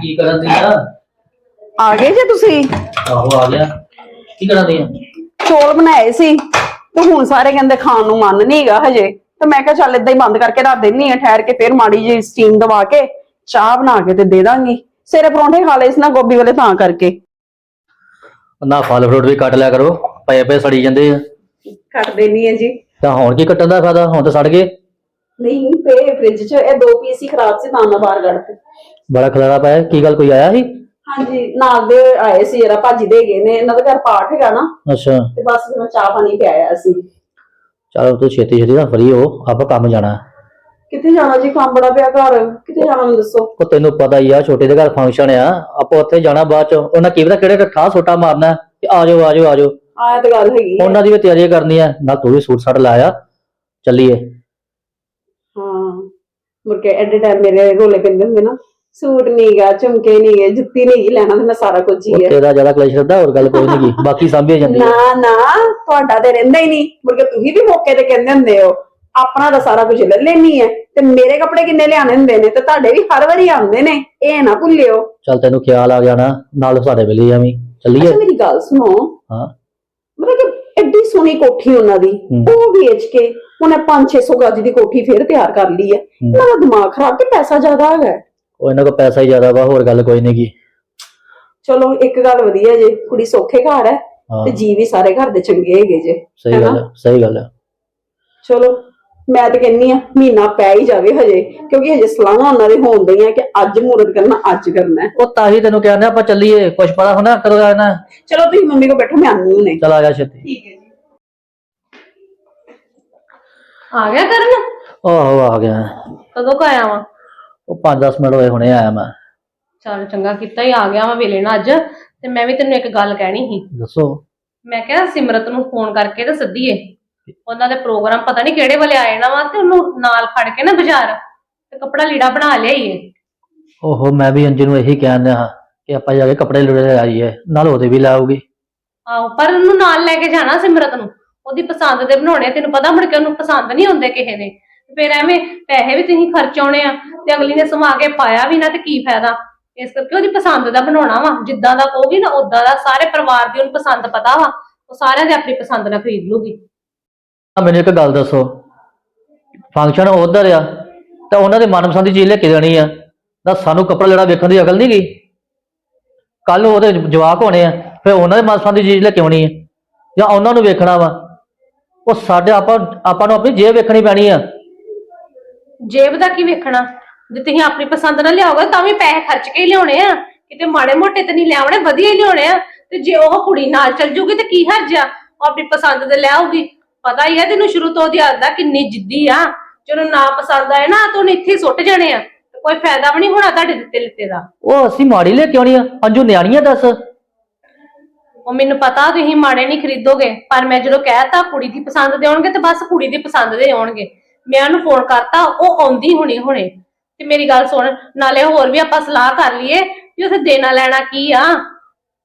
ਕੀ ਕਰਨ ਦੀ ਆ ਆ ਗਏ ਜੇ ਤੁਸੀਂ? ਆਹੋ ਆ ਗਿਆ। ਕੀ ਕਰਨ ਦੀ ਆ ਚੌਲ ਬਣਾਏ ਸੀ ਤੇ ਹੁਣ ਸਾਰੇ ਕਹਿੰਦੇ ਖਾਣ ਨੂੰ ਮਨ ਨਹੀਂ ਹੈਗਾ ਹਜੇ। ਤੇ ਮੈਂ ਕਿਹਾ ਚੱਲ ਇਦਾਂ ਹੀ ਬੰਦ ਕਰਕੇ ਰੱਖ ਦਿੰਨੀ ਆ ਠਹਿਰ ਕੇ ਫਿਰ ਮਾੜੀ ਜਿਹੀ ਸਟੀਮ ਦਵਾ ਕੇ ਚਾਹ ਬਣਾ ਕੇ ਤੇ ਦੇ ਦਾਂਗੀ। ਸਿਰੇ ਪਰੌਂਠੇ ਖਾ ਲਏ ਸੀ ਨਾ ਗੋਭੀ ਵਾਲੇ ਤਾਂ ਕਰਕੇ। ਨਾ ਫਲ ਫਰੂਟ ਵੀ ਕੱਟ ਲਿਆ ਕਰੋ ਪਏ ਪਏ ਸੜੀ ਜਾਂਦੇ ਆ। ਕੱਟ ਦੇਣੀ ਹੈ ਜੀ। ਤਾਂ ਹੁਣ ਕੀ ਕੱਟਣ ਦਾ ਫਾਇਦਾ? ਹੁਣ ਤਾਂ ਸੜ ਗਏ। ਨਹੀਂ ਪਏ ਫ੍ਰਿਜ 'ਚ। ਇਹ ਦੋ ਪੀਸ ਹੀ ਖਰਾਬ ਸੀ ਤਾਂ ਮੈਂ ਬਾਹਰ ਕੱਢਤੇ ਬੜਾ ਖਲਾਰਾ ਪਾਇਆ ਕੀ ਗੱਲ ਕੋਈ ਆਇਆ ਸੀ? ਹਾਂਜੀ ਨਾਲ ਦੇ ਆਏ ਸੀ ਜਰਾ ਭਾਜੀ ਦੇ ਗਏ ਨੇ ਇਹਨਾਂ ਦਾ ਘਰ ਪਾਠ ਹੈਗਾ ਨਾ। ਅੱਛਾ। ਤੇ ਬਸ ਫਿਰ ਮੈਂ ਚਾਹ ਪਾਣੀ ਪਿਆਇਆ ਸੀ। ਚਲੋ ਤੂੰ ਛੇਤੀ ਛੇਤੀ ਨਾ ਫਰੀ ਹੋ ਆਪਾਂ ਕੰਮ ਜਾਣਾ। ਕਿੱਥੇ ਜਾਣਾ ਜੀ? ਕੰਮ ਬੜਾ ਪਿਆ ਘਰ। ਕਿੱਥੇ ਜਾਣਾ ਮੈਨੂੰ ਦੱਸੋ? ਉਹ ਤੈਨੂੰ ਪਤਾ ਹੀ ਆ ਛੋਟੇ ਦੇ ਘਰ ਫੰਕਸ਼ਨ ਆ। ਆਪਾਂ ਉੱਥੇ ਜਾਣਾ ਬਾਅਦ ਚ। ਉਹਨਾਂ ਕੀ ਪਤਾ ਕਿਹੜੇ ਠਾਹ ਛੋਟਾ ਮਾਰਨਾ ਕਿ ਆ ਜਾਓ ਆ ਜਾਓ ਆ ਜਾਓ। ਆਇਆ ਤਾਂ ਗੱਲ ਹੈਗੀ ਹੈ। ਉਹਨਾਂ ਦੀ ਵੀ ਤਿਆਰੀ ਕਰਨੀ ਆ ਨਾਲ ਤੂੰ ਵੀ ਸੂਟ ਸਾਟ ਲਾਇਆ। ਚੱਲੀਏ। ਹਾਂ ਮੁੜ ਕੇ ਐਡੇ ਟਾਈਮ ਮੇਰੇ ਰੋਲੇ ਪੈਂਦੇ ਹੁੰਦੇ ਨਾ। ਸੂਟ ਨਹੀਂਗਾ ਝੁਮਕੇ ਨਹੀਂਗੇ ਜੁੱਤੀ ਨਹੀਂ ਲੈਣਾ ਤੇ ਮੈਂ ਸਾਰਾ ਕੁਝ ਹੀ ਹੈ ਤੇਰਾ ਜ਼ਿਆਦਾ ਕਲੇਸ਼ ਰਹਿੰਦਾ ਹੋਰ ਗੱਲ ਕੋਈ ਨਹੀਂ ਬਾਕੀ ਸਾਂਭੀ ਜਾਂਦੀ ਨਾ ਨਾ ਤੁਹਾਡਾ ਤੇ ਰਹਿੰਦਾ ਹੀ ਨਹੀਂ ਮੁੜ ਕੇ ਤੁਸੀਂ ਵੀ ਮੌਕੇ ਤੇ ਕਹਿੰਦੇ ਹੁੰਦੇ ਹੋ ਆਪਣਾ ਤਾਂ ਸਾਰਾ ਕੁਝ ਲੈ ਲੈਣੀ ਹੈ ਤੇ ਮੇਰੇ ਕੱਪੜੇ ਕਿੰਨੇ ਲਿਆਣੇ ਹੁੰਦੇ ਨੇ ਤੇ ਤੁਹਾਡੇ ਵੀ ਹਰ ਵਾਰੀ ਆਉਂਦੇ ਨੇ ਇਹ ਨਾ ਭੁੱਲਿਓ। ਚੱਲ ਤੈਨੂੰ ਖਿਆਲ ਆ ਗਿਆ ਨਾ ਨਾਲ ਸਾਡੇ ਵੇਲੇ ਐਵੇਂ ਚੱਲੀਏ। ਅੱਛਾ ਮੇਰੀ ਗੱਲ ਸੁਣੋ। ਹਾਂ। ਮਤਲਬ ਕਿ ਐਡੀ ਸੋਹਣੀ ਕੋਠੀ ਉਹਨਾਂ ਦੀ। ਉਹ ਵੇਚ ਕੇ ਉਹਨੇ 5-600 ਗਜ ਦੀ ਕੋਠੀ ਫੇਰ ਤਿਆਰ ਕਰ ਲਈ ਹੈ। ਉਹਨਾਂ ਦਾ ਦਿਮਾਗ ਖਰਾਬ ਤੇ ਪੈਸਾ ਜ਼ਿਆਦਾ ਹੈਗਾ। ਹੈ। ਉਹ ਇਹਨਾਂ ਕੋਲ ਪੈਸਾ ਹੀ ਜ਼ਿਆਦਾ ਵਾ ਹੋਰ ਗੱਲ ਕੋਈ ਨਹੀਂ ਗੀ। ਚਲੋ ਇੱਕ ਗੱਲ ਵਧੀਆ ਜੇ ਕੁੜੀ ਸੌਖੇ ਘਰ ਹੈ ਹਾਂ। ਤੇ ਜੀ ਵੀ ਸਾਰੇ ਘਰ ਦੇ ਚੰਗੇ ਹੈਗੇ ਜੇ ਸਹੀ ਗੱਲ ਹੈ ਸਹੀ ਗੱਲ ਹੈ ਚਲੋ ਮੈਂ ਤਾਂ ਕਹਿੰਨੀ ਆ ਮਹੀਨਾ ਪੈ ਹੀ ਜਾਵੇ ਹਜੇ ਕਿਉਂਕਿ ਹਜੇ ਸਲਾਹਾਂ ਉਹਨਾਂ ਦੇ ਹੋਣ ਦਈਆਂ ਕਿ ਅੱਜ ਮੂਰਤ ਕਰਨਾ ਅੱਜ ਕਰਨਾ ਹੈ। ਉਹ ਤਾਂ ਹੀ ਤੈਨੂੰ ਕਹਿੰਦੇ ਆਪਾਂ ਚੱਲੀਏ ਕੁਛ ਪਤਾ ਹੋਣਾ ਕਦੋਂ ਜਾਣਾ ਚਲੋ ਤੁਸੀਂ ਮੰਮੀ ਕੋ ਬੈਠੋ ਮੈਂ ਆਨੀ ਹੁਣੇ। ਚਲ ਆ ਜਾ ਛੇਤੀ। ਠੀਕ ਹੈ ਜੀ। ਆ ਗਿਆ ਕਰਨ? ਆਹੋ ਆ ਗਿਆ। ਕਦੋਂ ਕ ਆਇਆ ਵਾ? ਉਹ 5-10 ਮਿੰਟ ਹੋਏ ਹੁਣੇ ਆਇਆ ਮੈਂ। ਚੱਲ ਚੰਗਾ ਕੀਤਾ ਹੀ ਆ ਗਿਆ ਵਾ ਵੇਲੇ ਨਾਲ ਅੱਜ ਤੇ ਮੈਂ ਵੀ ਤੈਨੂੰ ਇੱਕ ਗੱਲ ਕਹਿਣੀ ਸੀ। ਦੱਸੋ। ਮੈਂ ਕਿਹਾ ਸਿਮਰਤ ਨੂੰ ਫੋਨ ਕਰਕੇ ਤੇ ਸੱਦੀਏ। ਉਹਨਾਂ ਦੇ ਪ੍ਰੋਗਰਾਮ ਪਤਾ ਨਹੀਂ ਕਿਹੜੇ ਵਾਲੇ ਆਏ ਨਾ ਵਾ ਤੇ ਉਹਨੂੰ ਨਾਲ ਖੜ ਕੇ ਨਾ ਬਾਜ਼ਾਰ ਤੇ ਕੱਪੜਾ ਲੀੜਾ ਬਣਾ ਲਿਆਈਏ। ਓਹੋ ਮੈਂ ਵੀ ਅੰਜੂ ਨੂੰ ਇਹੀ ਕਹਿੰਦਾ ਹਾਂ ਕਿ ਆਪਾਂ ਜਾ ਕੇ ਕੱਪੜੇ ਲੁੜੇ ਆਈਏ ਨਾਲ ਉਹਦੇ ਵੀ ਲਾਉਗੀ ਆਹੋ ਪਰ ਉਹਨੂੰ ਨਾਲ ਲੈ ਕੇ ਜਾਣਾ ਸਿਮਰਤ ਨੂੰ। ਉਹਦੀ ਪਸੰਦ ਦੇ ਬਣਾਉਣੇ ਆ, ਤੈਨੂੰ ਪਤਾ ਮੁੜ ਕੇ ਉਹਨੂੰ ਪਸੰਦ ਨਹੀਂ ਹੁੰਦੇ ਕਿਸੇ ਦੇ। ਫਿਰ ਐਵੇਂ ਪੈਸੇ ਵੀ ਤੁਸੀਂ ਖਰਚਾਉਣੇ ਆ ਤੇ ਅਗਲੀ ਨੇ ਸਮਾ ਕੇ ਪਾਇਆ ਵੀ ਨਾ ਤੇ ਕੀ ਫਾਇਦਾ। ਇਸ ਕਰਕੇ ਉਹਦੀ ਪਸੰਦ ਦਾ ਬਣਾਉਣਾ ਵਾ ਜਿੱਦਾਂ ਦਾ ਕਹੋਗੀ ਨਾ ਉਦਾਂ ਦਾ ਸਾਰੇ ਪਰਿਵਾਰ ਦੀ ਉਹਨੂੰ ਪਸੰਦ ਪਤਾ ਵਾ ਉਹ ਸਾਰਿਆਂ ਦੇ ਆਪਣੀ ਪਸੰਦ ਨਾਲ ਖਰੀਦ ਲੂਗੀ। ਆ ਮੈਨੂੰ ਇੱਕ ਗੱਲ ਦੱਸੋ ਫੰਕਸ਼ਨ ਉਧਰ ਆ ਤਾਂ ਉਹਨਾਂ ਦੇ ਮਨਪਸੰਦ ਦੀ ਚੀਜ਼ ਲੈ ਕੇ ਜਾਣੀ ਆ ਤਾਂ ਸਾਨੂੰ ਕੱਪੜਾ ਲੈਣਾ ਵੇਖਣ ਦੀ ਅਕਲ ਨਹੀਂ ਗਈ। ਕੱਲ ਉਹਦੇ ਜਵਾਕ ਹੋਣੇ ਆ ਫਿਰ ਉਹਨਾਂ ਦੇ ਮਨਪਸੰਦ ਦੀ ਚੀਜ਼ ਲੈ ਕੇ ਆਉਣੀ ਆ ਜਾਂ ਉਹਨਾਂ ਨੂੰ ਵੇਖਣਾ ਵਾ ਉਹ ਸਾਡੇ ਆਪਾਂ ਆਪਾਂ ਨੂੰ ਆਪਣੀ ਜੇਬ ਵੇਖਣੀ ਪੈਣੀ ਆ। ਜੇਬ ਦਾ ਕੀ ਵੇਖਣਾ? ਜੇ ਤੁਸੀਂ ਆਪਣੀ ਪਸੰਦ ਨਾਲ ਲਿਆਓਗੇ ਤਾਂ ਵੀ ਪੈਸੇ ਖਰਚ ਕੇ ਹੀ ਲਿਆਉਣੇ ਆ। ਕਿਤੇ ਮਾੜੇ ਮੋਟੇ ਤੇ ਨਹੀਂ ਲਿਆਉਣੇ ਵਧੀਆ ਹੀ ਲਿਆਉਣੇ ਆ। ਤੇ ਜੇ ਉਹ ਕੁੜੀ ਨਾਲ ਚੱਲ ਜੂਗੀ ਤੇ ਕੀ ਹਰਜ ਆ? ਉਹ ਆਪਣੀ ਪਸੰਦ ਦੇ ਲੈ ਆਊਗੀ। ਪਤਾ ਹੀ ਆ ਤੈਨੂੰ ਸ਼ੁਰੂ ਤੋਂ ਉਹਦੀ ਆਦਤ ਆ ਕਿੰਨੀ ਜਿੱਦੀ ਆ। ਜਦੋਂ ਨਾ ਪਸੰਦ ਆਏ ਨਾ ਤਾਂ ਉਹਨੇ ਇੱਥੇ ਹੀ ਸੁੱਟ ਜਾਣੇ ਆ। ਤੇ ਕੋਈ ਫਾਇਦਾ ਵੀ ਨਹੀਂ ਹੋਣਾ ਤੁਹਾਡੇ ਦਿੱਤੇ ਲਿੱਤੇ ਦਾ। ਉਹ ਅਸੀਂ ਮਾੜੀ ਲੈ ਕੇ ਆਉਣੀ ਆ। ਅੰਜੂ ਨਿਆਣੀ ਆ ਦੱਸ। ਉਹ ਮੈਨੂੰ ਪਤਾ ਤੁਸੀਂ ਮਾੜੇ ਨਹੀਂ ਖਰੀਦੋਗੇ, ਪਰ ਮੈਂ ਜਦੋਂ ਕਹਿਤਾ ਕੁੜੀ ਦੀ ਪਸੰਦ ਦੇ ਆਉਣਗੇ ਤੇ ਬਸ ਕੁੜੀ ਦੀ ਪਸੰਦ ਦੇ ਆਉਣਗੇ। ਮੈਂ ਉਹਨੂੰ ਫੋਨ ਕਰਤਾ, ਉਹ ਆਉਂਦੀ ਹੁਣੀ ਹੁਣੇ। ਤੇ ਮੇਰੀ ਗੱਲ ਸੁਣ, ਨਾਲੇ ਹੋਰ ਵੀ ਆਪਾਂ ਸਲਾਹ ਕਰ ਲਈਏ ਵੀ ਉੱਥੇ ਦੇਣਾ ਲੈਣਾ ਕੀ ਆ?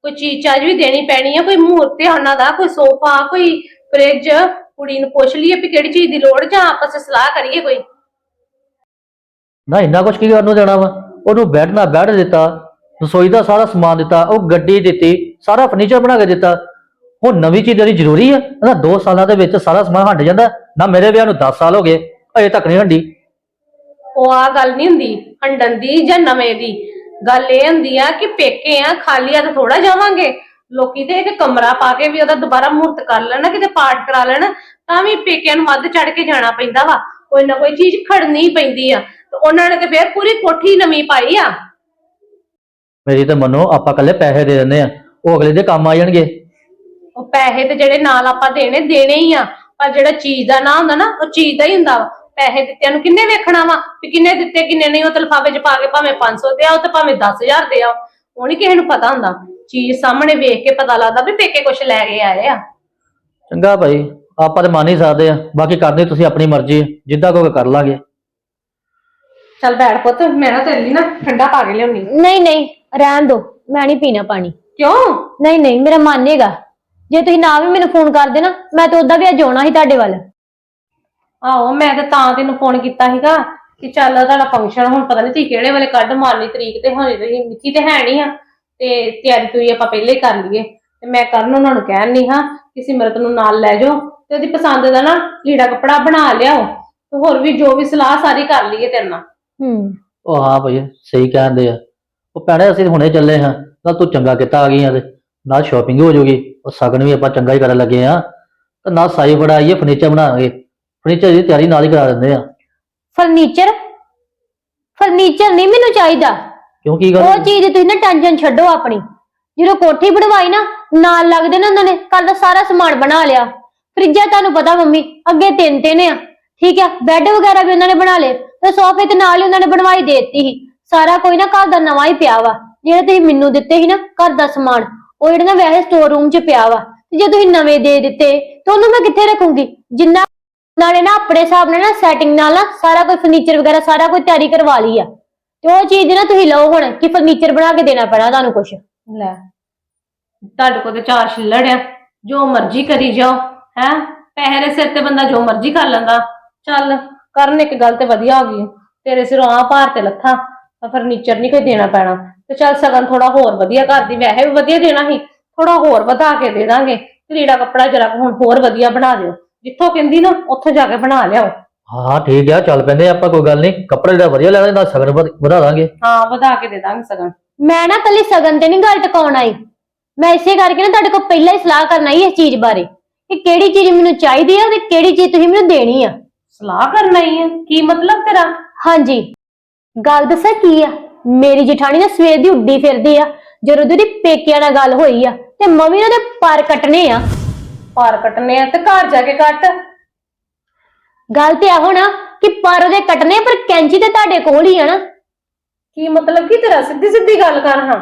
ਕੋਈ ਚੀਜ਼ ਚਾਜ ਵੀ ਦੇਣੀ ਪੈਣੀ ਆ, ਕੋਈ ਮੂਹਰਤ ਤੇ ਉਹਨਾਂ ਦਾ, ਕੋਈ ਸੋਫਾ, ਕੋਈ ਫ੍ਰਿਜ ਕੁੜੀ ਨੂੰ ਪੁੱਛ ਲਈਏ ਵੀ ਕਿਹੜੀ ਚੀਜ਼ ਦੀ ਲੋੜ ਜਾਂ ਆਪਸ ਵਿੱਚ ਸਲਾਹ ਕਰੀਏ ਕੋਈ। ਨਾ ਇੰਨਾ ਕੁਛ ਕੀ ਕਰਨ ਨੂੰ ਦੇਣਾ ਵਾ? ਉਹਨੂੰ ਬੈੱਡ ਨਾਲ ਬੈੱਡ ਦਿੱਤਾ। ਰਸੋਈ ਦਾ ਸਾਰਾ ਸਮਾਨ ਦਿੱਤਾ, ਉਹ ਗੱਡੀ ਦਿੱਤੀ, ਸਾਰਾ ਫਰਨੀਚਰ ਬਣਾ ਕੇ ਦਿੱਤਾ। ਉਹ ਨਵੀਂ ਚੀਜ਼ ਜਿਹੜੀ ਜ਼ਰੂਰੀ ਆ ਨਾ 2 ਸਾਲਾਂ ਦੇ ਵਿੱਚ ਸਾਰਾ ਸਮਾਨ ਹਟ ਜਾਂਦਾ। ਨਾ ਮੇਰੇ ਵਿਆਹ ਨੂੰ 10 ਸਾਲ ਹੋ ਗਏ, ਅਜੇ ਤੱਕ ਨਹੀਂ ਹੰਡੀ ਉਹ ਆ ਗੱਲ ਨਹੀਂ ਹੁੰਦੀ, ਹੰਡਣ ਦੀ ਜਾਂ ਨਵੇਂ ਦੀ। ਗੱਲ ਇਹ ਹੁੰਦੀ ਆ ਕਿ ਪੇਕੇ ਆ, ਖਾਲੀ ਆ ਤਾਂ ਥੋੜਾ ਜਾਵਾਂਗੇ। ਲੋਕੀ ਤੇ ਇੱਕ ਕਮਰਾ ਪਾ ਕੇ ਵੀ ਉਹਦਾ ਦੁਬਾਰਾ ਮੂਰਤ ਕਰ ਲੈਣਾ, ਕਿਤੇ ਪਾਠ ਕਰਾ ਲੈਣਾ, ਤਾਂ ਵੀ ਪੇਕਿਆਂ ਨੂੰ ਵੱਧ ਚੜ ਕੇ ਜਾਣਾ ਪੈਂਦਾ ਵਾ। ਕੋਈ ਨਾ ਕੋਈ ਚੀਜ਼ ਖੜਨੀ ਪੈਂਦੀ ਆ, ਤੇ ਉਹਨਾਂ ਨੇ ਤੇ ਫੇਰ ਪੂਰੀ ਕੋਠੀ ਨਵੀਂ ਪਾਈ ਆ। ਮੇਰੀ ਤਾਂ ਮੰਨੋ ਆਪਾਂ ਕੱਲੇ ਪੈਸੇ ਦੇ ਦਿੰਦੇ ਆ। ਉਹ ਅਗਲੇ ਦੇ ਕੰਮ ਆ ਜਾਣਗੇ। ਉਹ ਪੈਸੇ ਤੇ ਜਿਹੜੇ ਨਾਲ ਆਪਾਂ ਦੇਣੇ ਦੇਣੇ ਹੀ ਆ। ਪਰ ਜਿਹੜਾ ਚੀਜ਼ ਦਾ ਨਾਂ ਹੁੰਦਾ ਨਾ ਉਹ ਚੀਜ਼ ਦਾ ਹੀ ਹੁੰਦਾ ਵਾ। ਪੈਸੇ ਦਿੱਤਿਆਂ ਨੂੰ ਕਿੰਨੇ ਵੇਖਣਾ ਵਾ ਵੀ ਕਿੰਨੇ ਦਿੱਤੇ ਕਿੰਨੇ ਨਹੀਂ ਉਹ ਤਾਂ ਲਿਫਾਫੇ 'ਚ ਪਾ ਕੇ ਭਾਵੇਂ 500 ਦੇ ਆਓ ਤੇ ਭਾਵੇਂ 10000 ਦੇ ਆਓ ਉਹ ਨਹੀਂ ਕਿਸੇ ਨੂੰ ਪਤਾ ਹੁੰਦਾ। ਚੀਜ਼ ਸਾਹਮਣੇ ਵੇਖ ਕੇ ਪਤਾ ਲੱਗਦਾ ਵੀ ਪੇਕੇ ਕੁਛ ਲੈ ਕੇ ਆਏ ਆ। ਚੰਗਾ ਭਾਈ ਆਪਾਂ ਤਾਂ ਮੰਨ ਹੀ ਸਕਦੇ ਆ। ਬਾਕੀ ਕਰਦੇ ਤੁਸੀਂ ਆਪਣੀ ਮਰਜ਼ੀ ਆ, ਜਿੱਦਾਂ ਕੋਈ ਕਰ ਲਾਂਗੇ। ਚੱਲ ਬੈਠ ਪੁੱਤ ਮੈਂ ਨਾ ਤੇਰੇ ਲਈ ਨਾ ਠੰਡਾ ਪਾ ਕੇ ਲਿਆਉਣੀ ਨਹੀਂ ਨਹੀਂ। ਰਹਿਣ ਦੋ ਮੈਂ ਨਹੀਂ ਪੀਣਾ ਪਾਣੀ। ਕਿਉਂ? ਨਹੀਂ ਨਹੀਂ ਮੇਰਾ ਮਨ ਹੈਗਾ। ਜੇ ਤੁਸੀਂ ਨਾ ਵੀ ਮੈਨੂੰ ਫੋਨ ਕਰਦੇ ਨਾ ਮੈਂ ਤਾਂ ਉਦਾਂ ਵੀ ਅੱਜ ਆਉਣਾ ਸੀ ਤੁਹਾਡੇ ਵੱਲ। ਆਹੋ ਮੈਂ ਤਾਂ ਤਾਂ ਤੈਨੂੰ ਫੋਨ ਕੀਤਾ ਸੀਗਾ ਕਿ ਚੱਲ ਤੁਹਾਡਾ ਫੰਕਸ਼ਨ ਹੁਣ ਪਤਾ ਨਹੀਂ ਤੁਸੀਂ ਕਿਹੜੇ ਵੇਲੇ ਕੱਢ ਮਾਰਨੀ ਤਰੀਕ ਤੇ ਹੋਣੀ ਤੁਸੀਂ ਮਿੱਥੀ ਤੇ ਹੈ ਨਹੀਂ ਆ। ਤੇ ਤਿਆਰੀ ਤੁਰੀ ਆਪਾਂ ਪਹਿਲੇ ਹੀ ਕਰ ਲਈਏ। ਤੇ ਮੈਂ ਕਰਨ ਉਹਨਾਂ ਨੂੰ ਕਹਿਣ ਨਹੀਂ ਹਾਂ ਕਿ ਸਿਮਰਤ ਨੂੰ ਨਾਲ ਲੈ ਜਾਓ ਤੇ ਉਹਦੀ ਪਸੰਦ ਦਾ ਨਾ ਲੀੜਾ ਕੱਪੜਾ ਬਣਾ ਲਿਆਓ। ਤੇ ਹੋਰ ਵੀ ਜੋ ਵੀ ਸਲਾਹ ਸਾਰੀ ਕਰ ਲਈਏ ਤੇਰੇ ਨਾਲ। ਹੂੰ। ਉਹ ਹਾਂ ਭਾਈ ਸਹੀ ਕਹਿੰਦੇ ਆ। ਉਹ ਭੈਣੇ ਅਸੀਂ ਹੁਣੇ ਚੱਲੇ ਹਾਂ। ਤਾਂ ਤੂੰ ਚੰਗਾ ਕੀਤਾ ਆ ਗਈ ਆ ਤੇ। ਨਾਲ ਸ਼ਾਪਿੰਗ ਹੋ ਜਾਊਗੀ ਉਹ ਸਗਨ ਵੀ ਆਪਾਂ ਚੰਗਾ ਹੀ ਕਰਨ ਲੱਗੇ ਆ ਤੇ ਨਾਲ ਸਾਈ ਬੜਾਈਏ ਫਰਨੀਚਰ ਬਣਾਵਾਂਗੇ। ਫਰਨੀਚਰ ਦੀ ਤਿਆਰੀ ਨਾਲ ਹੀ ਕਰਾ ਦਿੰਦੇ ਆ ਫਰਨੀਚਰ ਫਰਨੀਚਰ ਨਹੀਂ ਮੈਨੂੰ ਚਾਹੀਦਾ। ਕਿਉਂ ਕੀ ਉਹ ਗੱਲ ਚੀਜ਼ ਦੀ ਤੁਸੀਂ ਨਾ ਟੈਨਸ਼ਨ ਛੱਡੋ ਆਪਣੀ। ਜਦੋਂ ਕੋਠੀ ਬਣਵਾਈ ਨਾ ਨਾਲ ਲੱਗਦੇ ਨਾ ਉਹਨਾਂ ਨੇ ਘਰ ਦਾ ਸਾਰਾ ਸਮਾਨ ਬਣਾ ਲਿਆ। ਫਰਿੱਜਾਂ ਤੁਹਾਨੂੰ ਪਤਾ ਮੰਮੀ ਅੱਗੇ ਤਿੰਨ ਤਿੰਨ ਆ। ਠੀਕ ਆ ਬੈੱਡ ਵਗੈਰਾ ਵੀ ਉਹਨਾਂ ਨੇ ਬਣਾ ਲਏ। ਤੇ ਸੋਫੇ ਤੇ ਨਾਲ ਹੀ ਉਹਨਾਂ ਨੇ ਬਣਵਾਈ ਦੇ ਦਿੱਤੀ ਸੀ। ਸਾਰਾ ਕੋਈ ਨਾ ਘਰ ਦਾ ਨਵਾਂ ਹੀ ਪਿਆ ਵਾ। ਜਿਹੜੇ ਤੁਸੀਂ ਮੈਨੂੰ ਦਿੱਤੇ ਸੀ ਨਾ ਘਰ ਦਾ ਸਮਾਨ, ਉਹ ਜਿਹੜੇ ਨਾ ਵੈਸੇ ਸਟੋਰ ਰੂਮ 'ਚ ਪਿਆ ਵਾ, ਤੇ ਜੇ ਤੁਸੀਂ ਨਵੇਂ ਦੇ ਦਿੱਤੇ, ਤਾਂ ਉਹਨੂੰ ਮੈਂ ਕਿੱਥੇ ਰੱਖੂੰਗੀ? ਜਿੰਨਾ ਨਾਲੇ ਨਾ ਆਪਣੇ ਹਿਸਾਬ ਨਾਲ ਨਾ ਸੈਟਿੰਗ ਨਾਲ ਨਾ ਸਾਰਾ ਕੋਈ ਫਰਨੀਚਰ ਵਗੈਰਾ, ਸਾਰਾ ਕੋਈ ਤਿਆਰੀ ਕਰਵਾ ਲਈ ਆ। ਤੇ ਉਹ ਚੀਜ਼ ਨਾ ਤੁਸੀਂ ਲਓ ਹੁਣ, ਕਿ ਫਰਨੀਚਰ ਬਣਾ ਕੇ ਦੇਣਾ ਪੈਣਾ ਤੁਹਾਨੂੰ ਕੁਛ। ਲੈ, ਤੁਹਾਡੇ ਕੋਲ ਤੇ ਚਾਰ ਛਿੱਲੜ ਆ। ਜੋ ਮਰਜ਼ੀ ਕਰੀ ਜਾਓ, ਹੈ? ਪੈਸੇ ਦੇ ਸਿਰ ਤੇ ਬੰਦਾ ਜੋ ਮਰਜ਼ੀ ਕਰ ਲੈਂਦਾ। ਚੱਲ, ਕਰਨ ਇੱਕ ਗੱਲ ਤੇ ਵਧੀਆ ਹੋ ਗਈ। ਤੇਰੇ ਸਿਰੋਂ ਆ ਭਾਰ ਤੇ ਲੱਥਾ। ਫਰਨੀਚਰ ਨਹੀਂ ਕੋਈ ਦੇਣਾ ਪੈਣਾ। ਤੇ ਚੱਲ ਸਗਨ ਥੋੜਾ ਹੋਰ ਵਧੀਆ ਕਰਦੀ ਵੈਸੇ ਵੀ ਵਧੀਆ ਦੇਣਾ ਸੀ ਥੋੜਾ ਹੋਰ ਵਧਾ ਕੇ ਦੇ ਦਾਂਗੇ। ਤੇ ਲੀੜਾ ਕੱਪੜਾ ਜਰਾ ਹੁਣ ਹੋਰ ਵਧੀਆ ਬਣਾ ਦਿਓ। ਜਿੱਥੋਂ ਕਹਿੰਦੀ ਨਾ ਉੱਥੋਂ ਜਾ ਕੇ ਬਣਾ ਲਿਆਓ। ਹਾਂ ਠੀਕ ਆ ਚੱਲ ਪੈਂਦੇ ਆਪਾਂ ਕੋਈ ਗੱਲ ਨਹੀਂ। ਕੱਪੜੇ ਜਿਹੜਾ ਵਧੀਆ ਲੈਣਾ ਨਾਲ ਸਗਨ ਵਧ- ਵਧਾ ਦਾਂਗੇ। ਹਾਂ ਵਧਾ ਕੇ ਦੇ ਦਾਂਗੇ ਸਗਨ। ਮੈਂ ਨਾ ਕੱਲੀ ਸਗਨ ਤੇ ਨਹੀਂ ਗੱਲ ਟਿਕਾਉਣ ਆਈ। ਮੈਂ ਇਸੇ ਕਰਕੇ ਨਾ ਤੁਹਾਡੇ ਕੋਲ ਪਹਿਲਾਂ ਹੀ ਸਲਾਹ ਕਰਨ ਆਈ ਇਸ ਚੀਜ਼ ਬਾਰੇ ਕਿ ਕਿਹੜੀ ਚੀਜ਼ ਮੈਨੂੰ ਚਾਹੀਦੀ ਆ ਤੇ ਕਿਹੜੀ ਚੀਜ਼ ਤੁਸੀਂ ਮੈਨੂੰ ਦੇਣੀ ਆ। ਸਲਾਹ ਕਰਨਾ ਹੀ ਹੈ ਕੀ ਮਤਲਬ ਤੇਰਾ? ਹਾਂਜੀ। ਗੱਲ ਦੱਸਾਂ ਕੀ ਆ? ਮੇਰੀ ਜਠਾਣੀ ਨਾ ਸਵੇਰ ਦੀ ਉੱਡੀ ਫਿਰਦੀ ਆ ਜਦੋਂ ਦੀ ਉਹਦੀ ਪੇਕਿਆਂ ਨਾਲ ਗੱਲ ਹੋਈ ਆ ਤੇ ਮੰਮੀ ਉਹਦੇ ਪਰ ਕੱਟਨੇ ਆ। ਭਾਰ ਕੱਟਨੇ ਆ ਤੇ ਘਰ ਜਾ ਕੇ ਕੱਟ। ਗੱਲ ਤੇ ਇਹੋ ਨਾ ਕਿ ਪਰ ਉਹਦੇ ਕੱਟਨੇ ਪਰ ਕੈਂਚੀ ਤੇ ਤੁਹਾਡੇ ਕੋਲ ਹੀ ਆ ਨਾ। ਕੀ ਮਤਲਬ ਕੀ ਤੇਰਾ ਸਿੱਧੀ ਸਿੱਧੀ ਗੱਲ ਕਰ ਹਾਂ?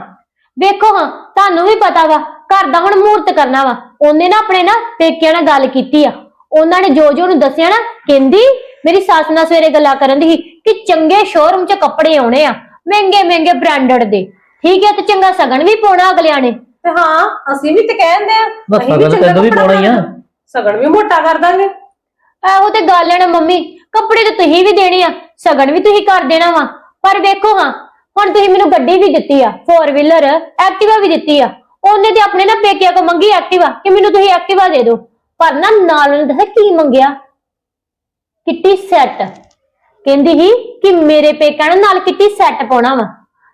ਵੇਖੋ ਹਾਂ ਤੁਹਾਨੂੰ ਵੀ ਪਤਾ ਵਾ ਘਰ ਦਾ ਹੁਣ ਮੂਰਤ ਕਰਨਾ ਵਾ। ਉਹਨੇ ਨਾ ਆਪਣੇ ਨਾ ਪੇਕਿਆਂ ਨਾਲ ਗੱਲ ਕੀਤੀ ਆ। ਉਹਨਾਂ ਨੇ ਜੋ ਜੋ ਉਹਨੂੰ ਦੱਸਿਆ ਨਾ ਕਹਿੰਦੀ ਮੇਰੀ ਸੱਸ ਨਾਲ ਸਵੇਰੇ ਗੱਲਾਂ ਕਰਨ ਦੀ ਸੀ। ਕਿ ਚੰਗੇ ਸ਼ੋਰੂਮ 'ਚ ਕੱਪੜੇ ਆਉਣੇ ਆ ਮਹਿੰਗੇ ਮਹਿੰਗੇ ਬ੍ਰਾਂਡਡ ਦੇ। ਠੀਕ ਹੈ ਤੇ ਚੰਗਾ ਸਗਨ ਵੀ ਪਾਉਣਾ ਅਗਲਿਆਂ ਨੇ। ਤੇ ਹਾਂ ਅਸੀਂ ਵੀ ਤੇ ਕਹਿੰਦੇ ਆ ਬਸ ਅਸੀਂ ਵੀ ਸਗਨ ਤੈਨੂੰ ਵੀ ਕੱਪੜਾ ਪਾਉਣਾ ਹੀ ਆ। ਸਗਨ ਵੀ ਮੋਟਾ ਕਰ ਦਾਂਗੇ। ਇਹੋ ਤੇ ਗੱਲ ਹੈ ਨਾ ਮੰਮੀ ਕੱਪੜੇ ਤੇ ਤੁਸੀਂ ਵੀ ਦੇਣੇ ਆ ਸਗਨ ਵੀ ਤੁਸੀਂ ਕਰ ਦੇਣਾ ਵਾ। ਪਰ ਵੇਖੋ ਹਾਂ ਹੁਣ ਤੁਸੀਂ ਮੈਨੂੰ ਗੱਡੀ ਵੀ ਦਿੱਤੀ ਆ 4 ਵੀਲਰ ਐਕਟਿਵਾ ਵੀ ਦਿੱਤੀ ਆ। ਉਹਨੇ ਤੇ ਆਪਣੇ ਨਾ ਪੇਕਿਆਂ ਕੋ ਮੰਗੀ ਐਕਟਿਵਾ ਕਿ ਮੈਨੂੰ ਤੁਸੀਂ ਐਕਟਿਵਾ ਦੇ ਦਿਓ। ਪਰ ਨਾ ਨਾਲ ਉਹਨੇ ਦੱਸਿਆ ਕੀ ਮੰਗਿਆ? ਕਿੱਟੀ ਸੈੱਟ ਕਹਿੰਦੀ ਸੀ ਕਿ ਮੇਰੇ ਪੇਕਿਆਂ ਨੇ ਨਾਲ ਕਿੱਟੀ ਸੈੱਟ ਪਾਉਣਾ ਵਾ।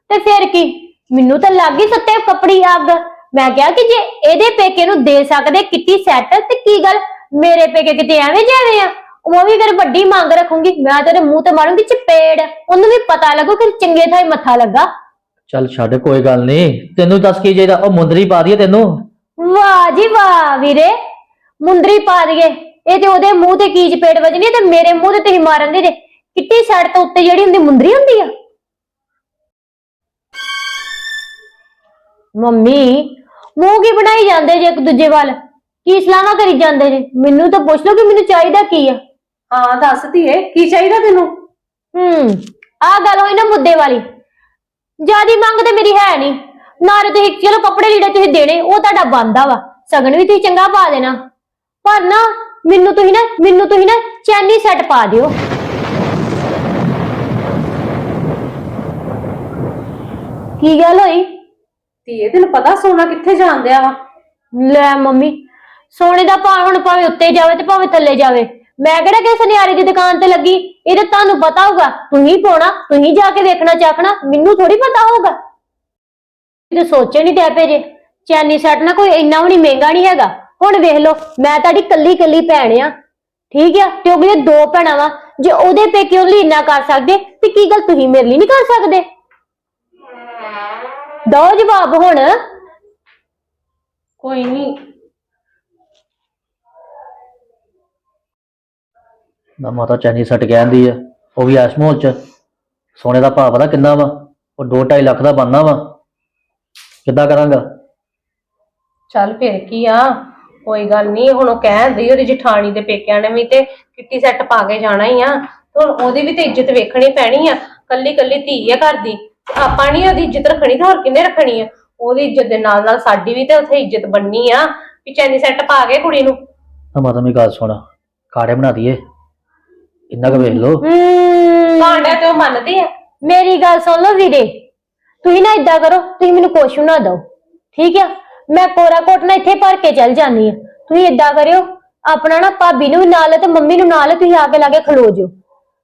ਤੇ ਫਿਰ ਕੀ? ਮੈਨੂੰ ਤਾਂ ਲੱਗ ਗਈ ਸੱਤੇ ਕੱਪੜੀ ਅੱਗ। ਮੈਂ ਕਿਹਾ ਕਿ ਜੇ ਇਹਦੇ ਪੇਕੇ ਨੂੰ ਦੇ ਸਕਦੇ ਕਿੱਟੀ ਸੈੱਟ ਤੇ ਕੀ ਗੱਲ? ਮੇਰੇ ਪੇਕੇ ਕਿਤੇ ਐਵੇਂ ਜਾਵੇ ਆ? ਉਹ ਵੀ ਫਿਰ ਵੱਡੀ ਮੰਗ ਰੱਖੂੰਗੀ। ਮੈਂ ਤੇਰੇ ਮੂੰਹ ਤੇ ਮਾਰੂੰਗੀ ਚਪੇੜ। ਉਹਨੂੰ ਵੀ ਪਤਾ ਲੱਗੂ ਕਿ ਚੰਗੇ ਥਾਈ ਮੱਥਾ ਲੱਗਾ। ਚੱਲ ਛੱਡ ਕੋਈ ਗੱਲ ਨਹੀਂ ਤੈਨੂੰ ਦੱਸ ਕੀ ਚਾਹੀਦਾ? ਉਹ ਮੁੰਦਰੀ ਪਾ ਦਈਏ ਤੈਨੂੰ। ਵਾਹ ਜੀ ਵਾਹ ਵੀਰੇ। ਮੁੰਦਰੀ ਪਾ ਦਈਏ। ਇਹ ਤੇ ਉਹਦੇ ਮੂੰਹ ਤੇ ਕੀ ਚਪੇੜ ਵੱਜਣੀ ਤੇ ਮੇਰੇ ਮੂੰਹ ਤੇ ਤੁਸੀਂ ਮਾਰਨ ਦੇ ਜੇ। ਕਿੱਟੀ ਸੈੱਟ ਤੋਂ ਉੱਤੇ ਜਿਹੜੀ ਹੁੰਦੀ ਮੁੰਦਰੀ ਹੁੰਦੀ ਆ? ਮੰਮੀ ਮੂੰਹ ਕੀ ਬਣਾਈ ਜਾਂਦੇ ਜੇ ਇੱਕ ਦੂਜੇ ਵੱਲ? ਕੀ ਸਲਾਹਾਂ ਕਰੀ ਜਾਂਦੇ ਜੇ? ਮੈਨੂੰ ਤਾਂ ਪੁੱਛ ਲਓ ਕਿ ਮੈਨੂੰ ਚਾਹੀਦਾ ਕੀ ਆ। ਹਾਂ ਦੱਸ ਧੀਏ ਕੀ ਚਾਹੀਦਾ ਤੈਨੂੰ? ਹੂੰ ਆ ਗੱਲ ਹੋਈ ਨਾ ਮੁੱਦੇ ਵਾਲੀ। ਜਿਆਦੀ ਮੰਗ ਤੇ ਮੇਰੀ ਹੈ ਨਹੀਂ। ਨਾਲੇ ਤੁਸੀਂ ਚਲੋ ਕੱਪੜੇ ਲੀੜੇ ਤੁਸੀਂ ਦੇਣੇ ਉਹ ਤੁਹਾਡਾ ਬੰਦਾ ਵਾ। ਸਗਨ ਵੀ ਤੁਸੀਂ ਚੰਗਾ ਪਾ ਦੇਣਾ। ਪਰ ਨਾ ਮੈਨੂੰ ਤੁਸੀਂ ਨਾ ਮੈਨੂੰ ਤੁਸੀਂ ਨਾ ਚੈਨੀ ਸੈੱਟ ਪਾ ਦਿਓ। ਕੀ ਗੱਲ ਹੋਈ? ਧੀਏ ਤੈਨੂੰ ਪਤਾ ਸੋਨਾ ਕਿੱਥੇ ਜਾਂਦਿਆ ਵਾ? ਲੈ ਮੰਮੀ ਸੋਨੇ ਦਾ ਭਾਅ ਹੁਣ ਭਾਵੇਂ ਉੱਤੇ ਜਾਵੇ ਤੇ ਭਾਵੇਂ ਥੱਲੇ ਜਾਵੇ। ਮੈਂ ਕਿਹੜਾ ਕਿ ਸੁਨਿਆਰੇ ਦੀ ਦੁਕਾਨ ਤੇ ਲੱਗੀ? ਇਹ ਤਾਂ ਤੁਹਾਨੂੰ ਪਤਾ ਹੋਊਗਾ। ਤੁਸੀਂ ਪਾਉਣਾ ਤੁਸੀਂ ਜਾ ਕੇ ਵੇਖਣਾ ਚਾਖਣਾ ਮੈਨੂੰ ਥੋੜੀ ਪਤਾ ਹੋਊਗਾ। ਤੇ ਸੋਚੇ ਨਹੀਂ ਟੈਪੇ ਜੇ। ਚੈਨੀ ਸੈੱਟ ਨਾ ਕੋਈ ਇੰਨਾ ਵੀ ਨਹੀਂ ਮਹਿੰਗਾ ਨਹੀਂ ਹੈਗਾ। ਹੁਣ ਵੇਖ ਲਓ ਮੈਂ ਤੁਹਾਡੀ ਕੱਲੀ ਕੱਲੀ ਭੈਣ ਆ। ਠੀਕ ਆ? ਤੇ ਉਹ ਵੀ ਦੋ ਭੈਣਾਂ ਵਾ। ਜੇ ਉਹਦੇ ਪੇਕੇ ਉਹਦੇ ਲਈ ਇੰਨਾ ਕਰ ਸਕਦੇ ਤੇ ਕੀ ਗੱਲ ਤੁਸੀਂ ਮੇਰੇ ਲਈ ਨਹੀਂ ਕਰ ਸਕਦੇ? ਦੋ ਜਵਾਬ ਹੁਣ। ਕੋਈ ਨਹੀਂ ਨਾ ਮਾਤਾ ਚੈਨੀ ਸੱਟ ਕਹਿੰਦੀ ਆ ਉਹ ਵੀ ਐਸ ਮਾਹੌਲ ਚ। ਸੋਨੇ ਦਾ ਭਾਅ ਪਤਾ ਕਿੰਨਾ ਵਾ? ਉਹ 2.5 ਲੱਖ ਦਾ ਬਣਨਾ ਵਾ। ਕਿੱਦਾਂ ਕਰਾਂਗਾ? ਚੱਲ ਫਿਰ ਕੀ ਆ? ਕੋਈ ਗੱਲ ਨਹੀਂ ਹੁਣ ਉਹ ਕਹਿੰਦੀ ਉਹਦੀ ਜਠਾਣੀ ਦੇ ਪੇਕਿਆਂ ਨੇ ਵੀ ਤੇ ਕਿੱਟੀ ਸੈੱਟ ਪਾ ਕੇ ਜਾਣਾ ਹੀ ਆ। ਤੇ ਹੁਣ ਉਹਦੀ ਵੀ ਤੇ ਇੱਜ਼ਤ ਵੇਖਣੀ ਪੈਣੀ ਆ। ਕੱਲੀ ਕੱਲੀ ਧੀ ਆ ਘਰ ਦੀ। ਆਪਾਂ ਨਹੀਂ ਉਹਦੀ ਇੱਜ਼ਤ ਰੱਖਣੀ ਤੇ ਹੋਰ ਕਿੰਨੇ ਰੱਖਣੀ ਆ? ਉਹਦੀ ਇੱਜ਼ਤ ਦੇ ਨਾਲ ਨਾਲ ਸਾਡੀ ਵੀ ਤੇ ਉੱਥੇ ਇੱਜ਼ਤ ਬਣਨੀ ਆ ਵੀ ਚੈਨੀ ਸੈੱਟ ਪਾ ਕੇ ਕੁੜੀ ਨੂੰ। ਨਾ ਮਾਤਾ ਮੇਰੀ ਗੱਲ ਸੁਣ। ਕਾੜੇ ਬਣਾ ਦਈਏ। ਇੰਨਾ ਕੁ ਵੇਖ ਲਓ। ਹਮ, ਤੇ ਉਹ ਮੰਨਦੀ ਆ। ਮੇਰੀ ਗੱਲ ਸੁਣ ਲਓ ਵੀਰੇ। ਤੁਸੀਂ ਨਾ ਇਦਾਂ ਕਰੋ ਤੁਸੀਂ ਮੈਨੂੰ ਕੁਛ ਨਾ ਦਿਓ। ਠੀਕ ਆ? ਮੈਂ ਕੋਰਾ ਕੋਟ ਨਾ ਇੱਥੇ ਭਰ ਕੇ ਚੱਲ ਜਾਨੀ ਆ। ਤੁਸੀਂ ਇਦਾਂ ਕਰਿਓ ਆਪਣਾ ਨਾ ਭਾਬੀ ਨੂੰ ਵੀ ਨਾਲ ਤੇ ਮੰਮੀ ਨੂੰ ਨਾਲ ਤੁਸੀਂ ਆ ਕੇ ਲਾਗੇ ਖਲੋ ਜਿਓ।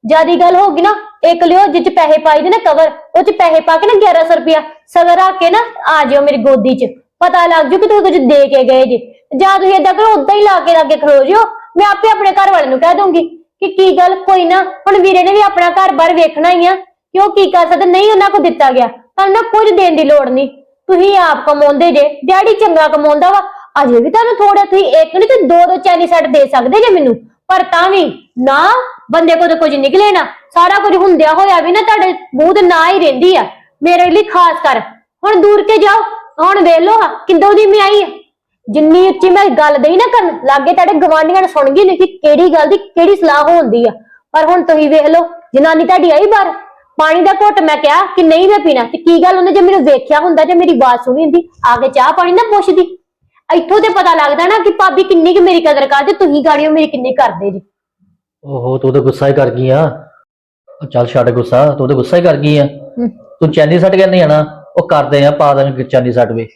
ਜਿਆਦੀ ਗੱਲ ਹੋਗੀ ਨਾ ਇੱਕ ਲਿਓ ਜਿੱਚ ਪੈਸੇ ਪਾਈ ਦੇ ਨਾ ਕਵਰ ਉਹ ਚ ਪੈਸੇ ਪਾ ਕੇ ਨਾ 1100 ਰੁਪਿਆ ਸਗਰ ਰੱਖ ਕੇ ਨਾ ਆ ਜਿਓ ਮੇਰੀ ਗੋਦੀ ਚ। ਪਤਾ ਲੱਗ ਜੂ ਕਿ ਤੁਸੀਂ ਕੁਝ ਦੇ ਕੇ ਗਏ ਜੇ। ਜਾਂ ਤੁਸੀਂ ਏਦਾਂ ਕਰੋ ਉਦਾਂ ਹੀ ਲਾ ਕੇ ਲਾਗੇ ਖਲੋ ਜਿਓ। ਮੈਂ ਆਪੇ ਆਪਣੇ ਘਰ ਵਾਲੇ ਨੂੰ ਕਹਿ ਦੂੰਗੀ ਕਿ ਕੀ ਗੱਲ, ਕੋਈ ਨਾ, ਹੁਣ ਵੀਰੇ ਨੇ ਵੀ ਆਪਣਾ ਘਰ-ਬਾਰ ਵੇਖਣਾ ਹੀ ਆ ਕਿ ਉਹ ਕੀ ਕਰ ਸਕਦੇ, ਨਹੀਂ ਉਹਨਾਂ ਕੋ ਦਿੱਤਾ ਗਿਆ। ਤੁਹਾਨੂੰ ਨਾ ਕੁਝ ਦੇਣ ਦੀ ਲੋੜ ਨਹੀਂ। ਤੁਸੀਂ ਆਪ ਕਮਾਉਂਦੇ ਜੇ ਡੈਡੀ ਚੰਗਾ ਕਮਾਉਂਦਾ ਵਾ। ਅਜੇ ਵੀ ਤੁਹਾਨੂੰ ਥੋੜਾ ਤੁਸੀਂ ਇੱਕ ਨਹੀਂ ਤੇ ਦੋ ਦੋ ਚੈਨੀ ਸੈੱਟ ਦੇ ਸਕਦੇ ਜੇ ਮੈਨੂੰ। ਪਰ ਤਾਂ ਵੀ ਨਾ, ਬੰਦੇ ਕੋਲ ਤਾਂ ਕੁਝ ਨਿਕਲੇ ਨਾ। ਸਾਰਾ ਕੁਝ ਹੁੰਦਿਆ ਹੋਇਆ ਵੀ ਨਾ ਤੁਹਾਡੇ ਮੂੰਹ ਤੇ ਨਾ ਹੀ ਰਹਿੰਦੀ ਆ। ਮੇਰੇ ਲਈ ਖਾਸ ਕਰ। ਹੁਣ ਦੂਰ ਕੇ ਜਾਓ। ਹੁਣ ਵੇਖ ਲੋ ਕਿੰਦੋਂ ਦੀ ਮੈਂ ਆਈ ਆ। ਜਿੰਨੀ ਉੱਚੀ ਮੈਂ ਗੱਲ ਦਈ ਨਾ ਕਰਨ, ਲਾਗੇ ਤੁਹਾਡੇ ਗਵਾਂਢੀਆਂ ਨੇ ਸੁਣ ਗਈ ਨੇ ਕਿ ਕਿਹੜੀ ਗੱਲ ਦੀ ਕਿਹੜੀ ਸਲਾਹ ਹੁੰਦੀ ਆ। ਪਰ ਹੁਣ ਤੁਸੀਂ ਵੇਖ ਲਓ, ਜਨਾਨੀ ਤੁਹਾਡੀ ਆਈ ਬਾਹਰ। ਪਾਣੀ ਦਾ ਘੁੱਟ ਮੈਂ ਕਿਹਾ ਕਿ ਨਹੀਂ ਮੈਂ ਪੀਣਾ। ਤੇ ਕੀ ਗੱਲ ਉਹਨੇ ਜੇ ਮੈਨੂੰ ਵੇਖਿਆ ਹੁੰਦਾ, ਜੇ ਮੇਰੀ ਆਵਾਜ਼ ਸੁਣੀ ਹੁੰਦੀ, ਆ ਕੇ ਚਾਹ ਪਾਣੀ ਨਾ ਪੁੱਛਦੀ। ਇੱਥੋਂ ਤੇ ਪਤਾ ਲੱਗਦਾ ਨਾ ਕਿ ਭਾਬੀ ਕਿੰਨੀ ਕੁ ਮੇਰੀ ਕਦਰ ਕਰਦੇ, ਤੁਸੀਂ ਗਾੜੀਓ ਮੇਰੀ ਕਿੰਨੀ ਕਰਦੇ ਜੀ। ਓਹੋ ਤੂੰ ਤਾਂ ਗੁੱਸਾ ਹੀ ਕਰ ਗਈ ਆ। ਉਹ ਚੱਲ ਛੱਡ ਗੁੱਸਾ ਤੂੰ ਤਾਂ ਗੁੱਸਾ ਹੀ ਕਰ ਗਈ ਆ। ਤੂੰ ਚੈਨੀ ਸੱਟ ਕੇ ਨਹੀਂ ਆਣਾ ਉਹ ਕਰਦੇ ਆ ਪਾ ਦਾਂਗੇ ਚੈਨੀ ਸੱਟ ਵੀ।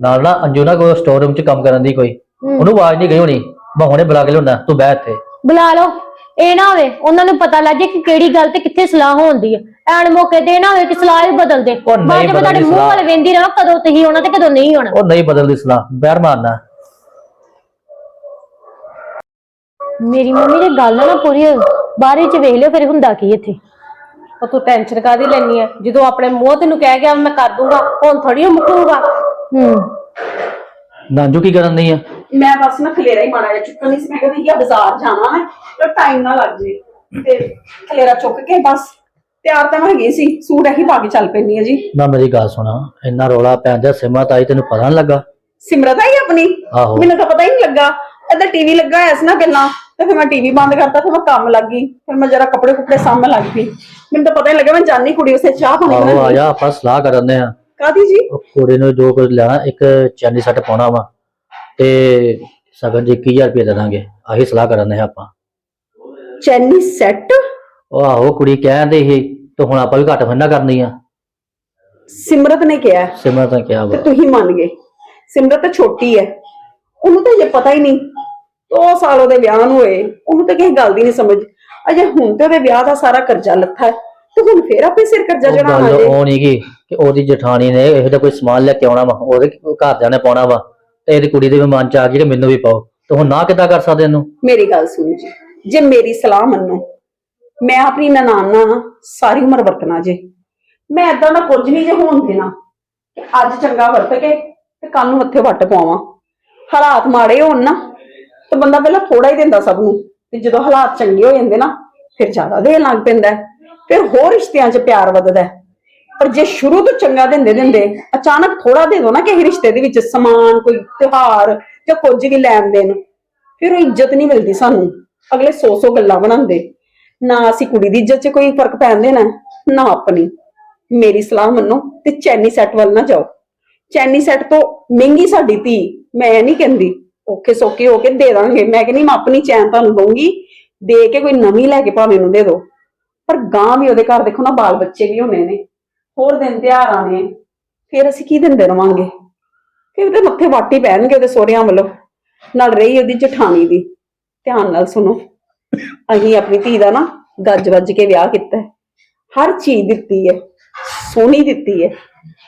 ਨਾਲ ਨਾ ਅੰਜੂ ਨਾ ਕੋਈ ਸਟੋਰ ਰੂਮ 'ਚ ਕੰਮ ਕਰਨ ਦੀ ਕੋਈ। ਉਹਨੂੰ ਆਵਾਜ਼ ਨਹੀਂ ਗਈ ਹੋਣੀ। ਮੈਂ ਹੁਣੇ ਬੁਲਾ ਕੇ ਲਿਆਉਣਾ ਤੂੰ ਬਹਿ ਇੱਥੇ। ਬੁਲਾ ਲਓ। ਇਹ ਨਾ ਹੋਵੇ ਉਹਨਾਂ ਨੂੰ ਪਤਾ ਲੱਗ ਜੇ ਕਿ ਕਿਹੜੀ ਗੱਲ ਤੇ ਕਿੱਥੇ ਸਲਾਹ ਹੁੰਦੀ ਆ। ਐਨ ਮੌਕੇ ਤੇ ਇਹ ਨਾ ਹੋਵੇ ਕਿ ਸਲਾਹ ਹੀ ਬਦਲ ਦੇ ਉਹ ਨਹੀਂ ਬਾਅਦ ਚ ਮੈਂ ਤੁਹਾਡੇ ਬਦਲਦੀ ਮੂੰਹ ਸਲਾਹ। ਵੱਲ ਵੇਂਦੀ ਰਹਾਂ ਕਦੋਂ ਤੁਸੀਂ ਆਉਣਾ ਤੇ ਕਦੋਂ ਨਹੀਂ ਆਉਣਾ। ਉਹ ਨਹੀਂ ਬਦਲਦੀ ਸਲਾਹ। ਬੈਰ ਮਾਰਨਾ। ਮੇਰੀ ਮੰਮੀ ਦੀ ਗੱਲ ਨਾ ਪੂਰੀ ਬਾਹਰ ਚ ਵੇਖ ਲਿਓ ਫਿਰ ਹੁੰਦਾ ਕੀ ਇੱਥੇ। ਉਹ ਤੂੰ ਟੈਨਸ਼ਨ ਕਾਦੀ ਲੈਣੀ ਆ? ਜਦੋਂ ਆਪਣੇ ਮੂੰਹ ਤੈਨੂੰ ਕਹਿ ਗਿਆ ਮੈਂ ਕਰ ਦੂੰਗਾ ਹੁਣ ਥੋੜੀ ਉਹ ਮੁੱਕੂਗਾ। ਹੂੰ। ਨਾਂਜੂ ਕੀ ਕਰਨ ਨਹੀਂ ਆ? ਮੈਂ ਬਸ ਨਾ ਖਲੇਰਾ ਹੀ ਮਾੜਾ ਜਿਹਾ ਚੁੱਕਣੀ ਸੀ ਮੈਂ ਕਹਿੰਦੀ ਕਿ ਬਾਜ਼ਾਰ ਜਾਣਾ ਹੈ ਤੇ ਟਾਈਮ ਨਾ ਲੱਗ ਜੇ। ਤੇ ਖਲੇਰਾ ਚੁੱਕ ਕੇ ਬਸ ਤਿਆਰ ਤਾਂ ਮੈਂ ਹੈਗੀ ਸੀ ਸੂਟ ਇਹੀ ਪਾ ਕੇ ਚੱਲ ਪੈਣੀ ਆ ਜੀ। ਨਾ ਮੇਰੀ ਗੱਲ ਸੁਣਾ ਇੰਨਾ ਰੌਲਾ ਪੈਂਦਾ ਸਿਮਾ ਤਾਈ ਤੈਨੂੰ ਪਤਾ ਨਹੀਂ ਲੱਗਾ? ਸਿਮਰਤ ਆਈ ਆਪਣੀ? ਆਹੋ। ਮੈਨੂੰ ਤਾਂ ਪਤਾ ਹੀ ਨਹੀਂ ਲੱਗਾ। ਇਹਦਾ ਟੀਵੀ ਲੱਗਾ ਹੋਇਆ ਸੀ ਨਾ ਪਹਿਲਾਂ। ਤੇ ਫਿਰ ਮੈਂ ਟੀਵੀ ਬੰਦ ਕਰਤਾ ਫਿਰ ਮੈਂ ਕੰਮ ਲੱਗ ਗਈ ਫਿਰ ਮੈਂ ਜਰਾ ਕੱਪੜੇ ਕੁਪੜੇ ਸਾਂਭਣ ਲੱਗ ਪਈ। ਮੈਨੂੰ ਤਾਂ ਪਤਾ ਹੀ ਲੱਗਾ ਮੈਂ ਜਾਨੀ ਕੁੜੀ ਉਸੇ ਚਾਹ ਪਾਣੀ ਆਹੋ ਆ ਬਣਾਉਣੀ ਜਾ ਆਪਾਂ ਸਲਾਹ ਕਰਨੇ ਆ ਕਾਦੀ ਜੀ? ਉਹ ਕੁੜੀ ਨੂੰ ਜੋ ਕੁਝ ਲੈਣਾ ਇੱਕ ਚੈਨੀ ਸੱਟ ਪਾਉਣਾ ਵਾ ਤੇ ਸਗਨ ਜੀ 21000 ਰੁਪਏ ਦੇ ਦਾਂਗੇ। ਆਹੀ ਸਲਾਹ ਕਰਨੇ ਆ ਆਪਾਂ। ਚੈਨੀ ਸੈੱਟ? ਉਹ ਆਹੋ ਕੁੜੀ ਕਹਿੰਦੇ ਸੀ ਤੇ ਹੁਣ ਆਪਾਂ ਵੀ ਘੱਟ ਫੰਨਾ ਕਰਨੀ ਆ। ਸਿਮਰਤ ਨੇ ਕਿਹਾ। ਸਿਮਰ ਤਾਂ ਕਿਹਾ ਤੇ ਵਾ ਤੁਸੀਂ ਮੰਨ ਗਏ। ਸਿਮਰਤ ਤਾਂ ਛੋਟੀ ਹੈ ਉਹਨੂੰ ਤਾਂ ਜੇ ਪਤਾ ਹੀ ਨਹੀਂ ਦੋ ਸਾਲ ਉਹਦੇ ਵਿਆਹ ਨੂੰ ਹੋਏ ਉਹਨੂੰ ਤਾਂ ਕਿਸੇ ਗੱਲ ਦੀ ਨਹੀਂ ਸਮਝ। ਅਜੇ ਹੁਣ ਤੇ ਉਹਦੇ ਵਿਆਹ ਦਾ ਸਾਰਾ ਕਰਜ਼ਾ ਲੱਥਾ ਹੈ ਤੇ ਹੁਣ ਫੇਰ ਆਪੇ ਸਿਰ ਕਰਜ਼ਾ ਚੜਾਉਣਾ ਗੱਲ ਜੇ। ਉਹ ਨੀ ਗੀ ਕਿ ਉਹਦੀ ਜਠਾਣੀ ਨੇ ਇਹੋ ਜਿਹਾ ਕੋਈ ਸਮਾਨ ਲੈ ਕੇ ਆਉਣਾ ਵਾ ਉਹਦੇ ਘਰਦਿਆਂ ਨੇ ਪਾਉਣਾ ਵਾ ਤੇ ਇਹਦੀ ਕੁੜੀ ਦੇ ਵੀ ਮਨ ਚ ਆ ਗਈ ਕਿ ਮੈਨੂੰ ਵੀ ਪਾਓ। ਤੇ ਹੁਣ ਨਾ ਕਿੱਦਾਂ ਕਰ ਸਕਦੇ ਇਹਨੂੰ? ਮੇਰੀ ਗੱਲ ਸੁਣੋ ਜੀ ਜੇ ਮੇਰੀ ਸਲਾਹ ਮੰਨੋ ਮੈਂ ਆਪਣੀ ਨਨਾਣ ਨਾਲ ਸਾਰੀ ਉਮਰ ਵਰਤਣਾ ਜੇ। ਮੈਂ ਏਦਾਂ ਦਾ ਕੁਝ ਨਹੀਂ ਜੇ ਹੋਣ ਦੇਣਾ। ਕਿ ਅੱਜ ਚੰਗਾ ਵਰਤ ਕੇ ਤੇ ਕੱਲ ਨੂੰ ਮੱਥੇ ਵੱਟ ਪਾਵਾਂ। ਹਾਲਾਤ ਮਾੜੇ ਹੋਣ ਨਾ ਤੇ ਬੰਦਾ ਪਹਿਲਾਂ ਥੋੜਾ ਹੀ ਦਿੰਦਾ ਸਭ ਨੂੰ, ਤੇ ਜਦੋਂ ਹਾਲਾਤ ਚੰਗੇ ਹੋ ਜਾਂਦੇ ਨਾ, ਫਿਰ ਜ਼ਿਆਦਾ ਦੇਣ ਲੱਗ ਪੈਂਦਾ ਫਿਰ ਹੋਰ ਰਿਸ਼ਤਿਆਂ 'ਚ ਪਿਆਰ ਵੱਧਦਾ ਪਰ ਜੇ ਸ਼ੁਰੂ ਤੋਂ ਚੰਗਾ ਦਿੰਦੇ ਦਿੰਦੇ, ਅਚਾਨਕ ਥੋੜਾ ਦੇ ਦੋ ਨਾ ਕਿਸੇ ਰਿਸ਼ਤੇ ਦੇ ਵਿੱਚ, ਸਮਾਨ, ਕੋਈ ਤਿਉਹਾਰ ਜਾਂ ਕੁਝ ਵੀ ਲੈਣ ਦੇਣ, ਫਿਰ ਉਹ ਇੱਜ਼ਤ ਨਹੀਂ ਮਿਲਦੀ ਸਾਨੂੰ। ਅਗਲੇ ਸੌ ਸੌ ਗੱਲਾਂ ਬਣਾਉਂਦੇ। ਨਾ ਅਸੀਂ ਕੁੜੀ ਦੀ ਇੱਜ਼ਤ 'ਚ ਕੋਈ ਫ਼ਰਕ ਪੈਣ ਦੇਣਾ, ਨਾ ਆਪਣੀ। ਮੇਰੀ ਸਲਾਹ ਮੰਨੋ ਤੇ ਚੈਨੀ ਸੈੱਟ ਵੱਲ ਨਾ ਜਾਓ। ਚੈਨੀ ਸੈੱਟ ਤੋਂ ਮਹਿੰਗੀ ਸਾਡੀ ਧੀ, ਮੈਂ ਇਹ ਨਹੀਂ ਕਹਿੰਦੀ। ਔਖੇ ਸੌਖੇ ਹੋ ਕੇ ਦੇ ਦਾਂਗੇ। ਮੈਂ ਕਹਿੰਦੀ ਮੈਂ ਆਪਣੀ ਚੈਨ ਤੁਹਾਨੂੰ ਦਊਂਗੀ। ਦੇ ਕੇ ਕੋਈ ਨਵੀਂ ਲੈ ਕੇ ਭਾਵੇਂ ਨੂੰ ਦੇ ਦਿਓ ਪਰ ਗਾਂ ਵੀ ਉਹਦੇ ਘਰ ਦੇਖੋ ਨਾ, ਬਾਲ ਬੱਚੇ ਵੀ ਹੋਣੇ ਨੇ। ਹੋਰ ਦਿਨ ਤਿਉਹਾਰ ਆਣੇ ਫਿਰ ਅਸੀਂ ਕੀ ਦਿੰਦੇ ਰਵਾਂਗੇ ਫਿਰ ਉਹਦੇ ਮੱਥੇ ਵਾਟੀ ਪੈਣਗੇ ਉਹਦੇ ਸੋਹਰਿਆਂ ਵੱਲੋਂ। ਨਾਲ ਰਹੀ ਉਹਦੀ ਜਠਾਣੀ ਦੀ। ਧਿਆਨ ਨਾਲ ਸੁਣੋ। ਅਸੀਂ ਆਪਣੀ ਧੀ ਦਾ ਨਾ ਗੱਜ ਵੱਜ ਕੇ ਵਿਆਹ ਕੀਤਾ ਹਰ ਚੀਜ਼ ਦਿੱਤੀ ਹੈ। ਸੋਹਣੀ ਦਿੱਤੀ ਹੈ।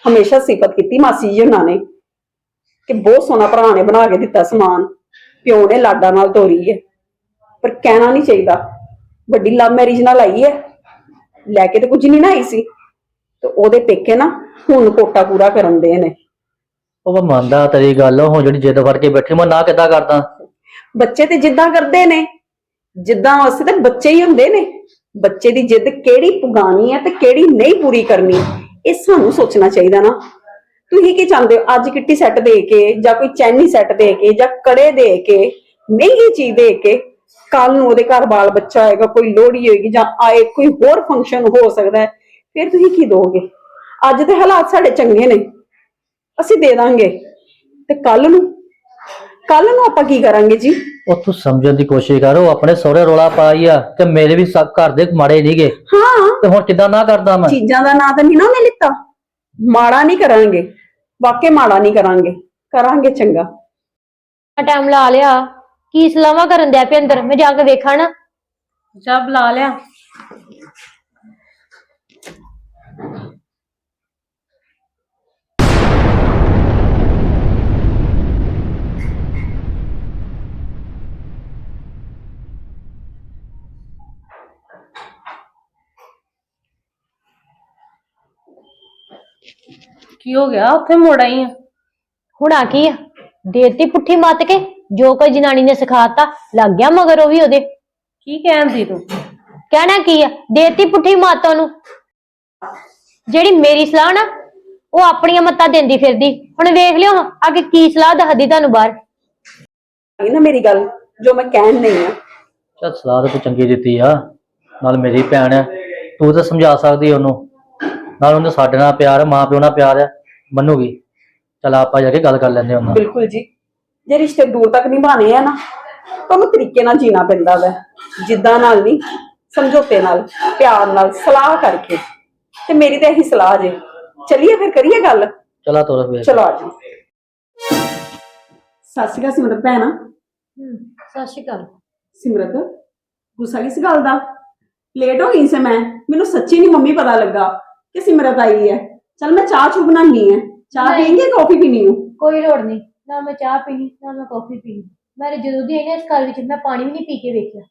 ਹਮੇਸ਼ਾ ਸਿਫਤ ਕੀਤੀ ਮਾਸੀ ਜੀ ਉਹਨਾਂ ਨੇ। ਕਿ ਬਹੁਤ ਸੋਹਣਾ ਭਰਾ ਨੇ ਬਣਾ ਕੇ ਦਿੱਤਾ ਸਮਾਨ। ਪਿਓ ਨੇ ਲਾਡਾ ਨਾਲ ਤੋਰੀ ਹੈ। ਪਰ ਕਹਿਣਾ ਨਹੀਂ ਚਾਹੀਦਾ। ਵੱਡੀ ਲਵ ਮੈਰਿਜ ਨਾਲ ਆਈ ਹੈ। ਲੈ ਕੇ ਤੇ ਕੁਝ ਨਹੀਂ ਨਾ ਆਈ ਸੀ। ਤੇ ਉਹਦੇ ਪੇਕੇ ਨਾ ਹੁਣ ਕੋਟਾ ਪੂਰਾ ਕਰਨ ਦੇ ਨੇ। ਉਹ ਮੈਂ ਮੰਨਦਾ ਤੇਰੀ ਗੱਲ ਹੁਣ ਜਿਹੜੀ ਜਿੱਦ ਫੜ ਕੇ ਬੈਠੀ ਮੈਂ ਨਾ ਕਿੱਦਾਂ ਕਰਦਾ? ਬੱਚੇ ਤੇ ਜਿੱਦਾਂ ਕਰਦੇ ਨੇ। ਜਿੱਦਾਂ ਵਾਸਤੇ ਤੇ ਬੱਚੇ ਹੀ ਹੁੰਦੇ ਨੇ। ਬੱਚੇ ਦੀ ਜਿੱਦ ਕਿਹੜੀ ਪੁਗਾਣੀ ਹੈ ਤੇ ਕਿਹੜੀ ਨਹੀਂ ਪੂਰੀ ਕਰਨੀ ਇਹ ਸਾਨੂੰ ਸੋਚਣਾ ਚਾਹੀਦਾ ਨਾ। ਤੁਸੀਂ ਕੀ ਚਾਹੁੰਦੇ ਹੋ? ਅੱਜ ਕਿੱਟੀ ਸੈੱਟ ਦੇ ਕੇ ਜਾਂ ਕੋਈ ਚੈਨੀ ਸੈੱਟ ਦੇ ਕੇ ਜਾਂ ਕੜੇ ਦੇ ਕੇ ਮਹਿੰਗੀ ਚੀਜ਼ ਦੇ ਕੇ ਕੱਲ ਨੂੰ ਉਹਦੇ ਘਰ ਬਾਲ ਬੱਚਾ ਹੋਏਗਾ ਕੋਈ ਲੋਹੜੀ ਹੋਏਗੀ ਜਾਂ ਆਏ ਕੋਈ ਹੋਰ ਫੰਕਸ਼ਨ ਹੋ ਸਕਦਾ ਹੈ ਫਿਰ ਤੁਸੀਂ ਕੀ ਦੋਗੇ? ਅੱਜ ਦੇ ਹਾਲਾਤ ਸਾਡੇ ਚੰਗੇ ਨੇ ਅਸੀਂ ਦੇ ਦਾਂਗੇ। ਤੇ ਕੱਲ ਨੂੰ ਕੱਲ ਨੂੰ ਆਪਾਂ ਕੀ ਕਰਾਂਗੇ ਜੀ? ਉਹ ਤੂੰ ਸਮਝਣ ਦੀ ਕੋਸ਼ਿਸ਼ ਕਰ ਉਹ ਆਪਣੇ ਸਹੁਰੇ ਰੋਲਾ ਪਾਈ ਆ ਕਿ ਮੇਰੇ ਵੀ ਸਭ ਘਰ ਦੇ ਮਾੜੇ ਨਹੀਂਗੇ ਹਾਂ। ਤੇ ਹੁਣ ਕਿੱਦਾਂ ਨਾ ਕਰਦਾ ਮੈਂ? ਚੀਜ਼ਾਂ ਦਾ ਨਾਂ ਤਾਂ ਨਹੀਂ ਨਾ ਉਹਨੇ ਲਿੱਤਾ। ਮਾੜਾ ਨਹੀਂ ਕਰਾਂਗੇ। ਵਾਕੇ ਮਾੜਾ ਨਹੀਂ ਕਰਾਂਗੇ ਕਰਾਂਗੇ ਚੰਗਾ। ਟਾਈਮ ਲਾ ਲਿਆ। ਕੀ ਸਲਾਹਾਂ ਕਰਨ ਦਿਆ ਪਏ ਅੰਦਰ? ਮੈਂ ਜਾ ਕੇ ਵੇਖਾਂ ਨਾ। ਜਾ ਬੁਲਾ ਲਿਆ। ਕੀ ਹੋ ਗਿਆ? ਉੱਥੇ ਮੁੜ ਆਈ ਆ। ਹੁਣ ਆ ਕੀ ਆ? ਦੇਤੀ ਪੁੱਠੀ ਮੱਤ ਕੇ ਜੋ ਕੋਈ ਜਨਾਨੀ ਨੇ ਸਿਖਾਤਾ ਲੱਗ ਗਿਆ ਮਗਰ ਉਹ ਵੀ ਉਹਦੇ। ਕੀ ਕਹਿੰਦੀ ਤੂੰ? ਕਹਿਣਾ ਕੀ ਆ? ਦੇਤੀ ਪੁੱਠੀ ਮੱਤ ਉਹਨੂੰ। ਜਿਹੜੀ ਮੇਰੀ ਸਲਾਹ ਨਾ ਉਹ ਆਪਣੀਆਂ ਮੱਤਾਂ ਦਿੰਦੀ ਫਿਰਦੀ। ਹੁਣ ਵੇਖ ਲਿਓ ਅੱਗੇ ਕੀ ਸਲਾਹ ਦੱਸਦੀ ਤੁਹਾਨੂੰ ਬਾਹਰ। ਇਹ ਨਾ ਮੇਰੀ ਗੱਲ ਜੋ ਮੈਂ ਕਹਿਣ ਨਹੀਂ ਆ। ਚੱਲ ਸਲਾਹ ਤਾਂ ਤੂੰ ਚੰਗੀ ਦਿੱਤੀ ਆ। ਨਾਲ ਮੇਰੀ ਭੈਣ ਆ। ਤੂੰ ਤਾਂ ਸਮਝਾ ਸਕਦੀ ਉਹਨੂੰ। ਨਾਲ ਉਹਨੂੰ ਸਾਡੇ ਨਾਲ ਪਿਆਰ ਆ ਮਾਂ ਪਿਓ ਨਾਲ ਪਿਆਰ ਆ ਮੰਨੂਗੀ। ਚਲ ਆਪਾਂ ਜਾ ਕੇ ਗੱਲ ਕਰ ਲੈਂਦੇ ਉਹਨਾਂ ਬਿਲਕੁਲ ਜੀ। ਜੇ ਰਿਸ਼ਤੇ ਦੂਰ ਤੱਕ ਨਿਭਾਣੇ ਆ ਨਾ ਤਾਂ ਉਹਨੂੰ ਤਰੀਕੇ ਨਾਲ ਜੀਣਾ ਪੈਂਦਾ ਵੈ। ਜਿੱਦਾਂ ਨਾਲ ਨਹੀਂ ਸਮਝੌਤੇ ਨਾਲ ਪਿਆਰ ਨਾਲ ਸਲਾਹ ਕਰਕੇ। ਤੇ ਮੇਰੀ ਤਾਂ ਇਹੀ ਸਲਾਹ ਜੇ। ਚਲਿਏ ਫਿਰ ਕਰੀਏ ਗੱਲ? ਚਲਾ ਤੋਰ ਫੇਰ। ਚਲੋ ਆ ਜਾਓ। ਸਤਿ ਸ਼੍ਰੀ ਅਕਾਲ ਸਿਮਰਤ ਭੈਣਾ। ਸਤਿ ਸ਼੍ਰੀ ਅਕਾਲ। ਸਿਮਰਤ ਗੁੱਸਾ ਕਿਸ ਗੱਲ ਦਾ? ਲੇਟ ਹੋ ਗਈ ਸੀ ਮੈਂ। ਮੈਨੂੰ ਸੱਚੀ ਨਹੀਂ ਮੰਮੀ ਪਤਾ ਲੱਗਾ। ਕਿ ਸਿਮਰਤ ਆਈ ਹੈ? ਚਲ ਮੈਂ ਚਾਹ ਚੂ ਬਣਾਉਣੀ ਹੈ। ਚਾਹ ਨਹੀਂ। ਪੀਏਂਗੇ ਕਾਫੀ ਪੀਣੀ ਹੋ? ਕੋਈ ਲੋੜ ਨਹੀਂ। ਨਾ ਮੈਂ ਚਾਹ ਪੀਣੀ ਨਾ ਮੈਂ ਕਾਫੀ ਪੀਣੀ। ਮੈਂ ਜਦੋਂ ਦੀ ਆਈ ਨਾ ਇਸ ਘਰ ਵਿੱਚ ਮੈਂ ਪਾਣੀ ਵੀ ਨਹੀਂ ਪੀ ਕੇ ਵੇਖਿਆ।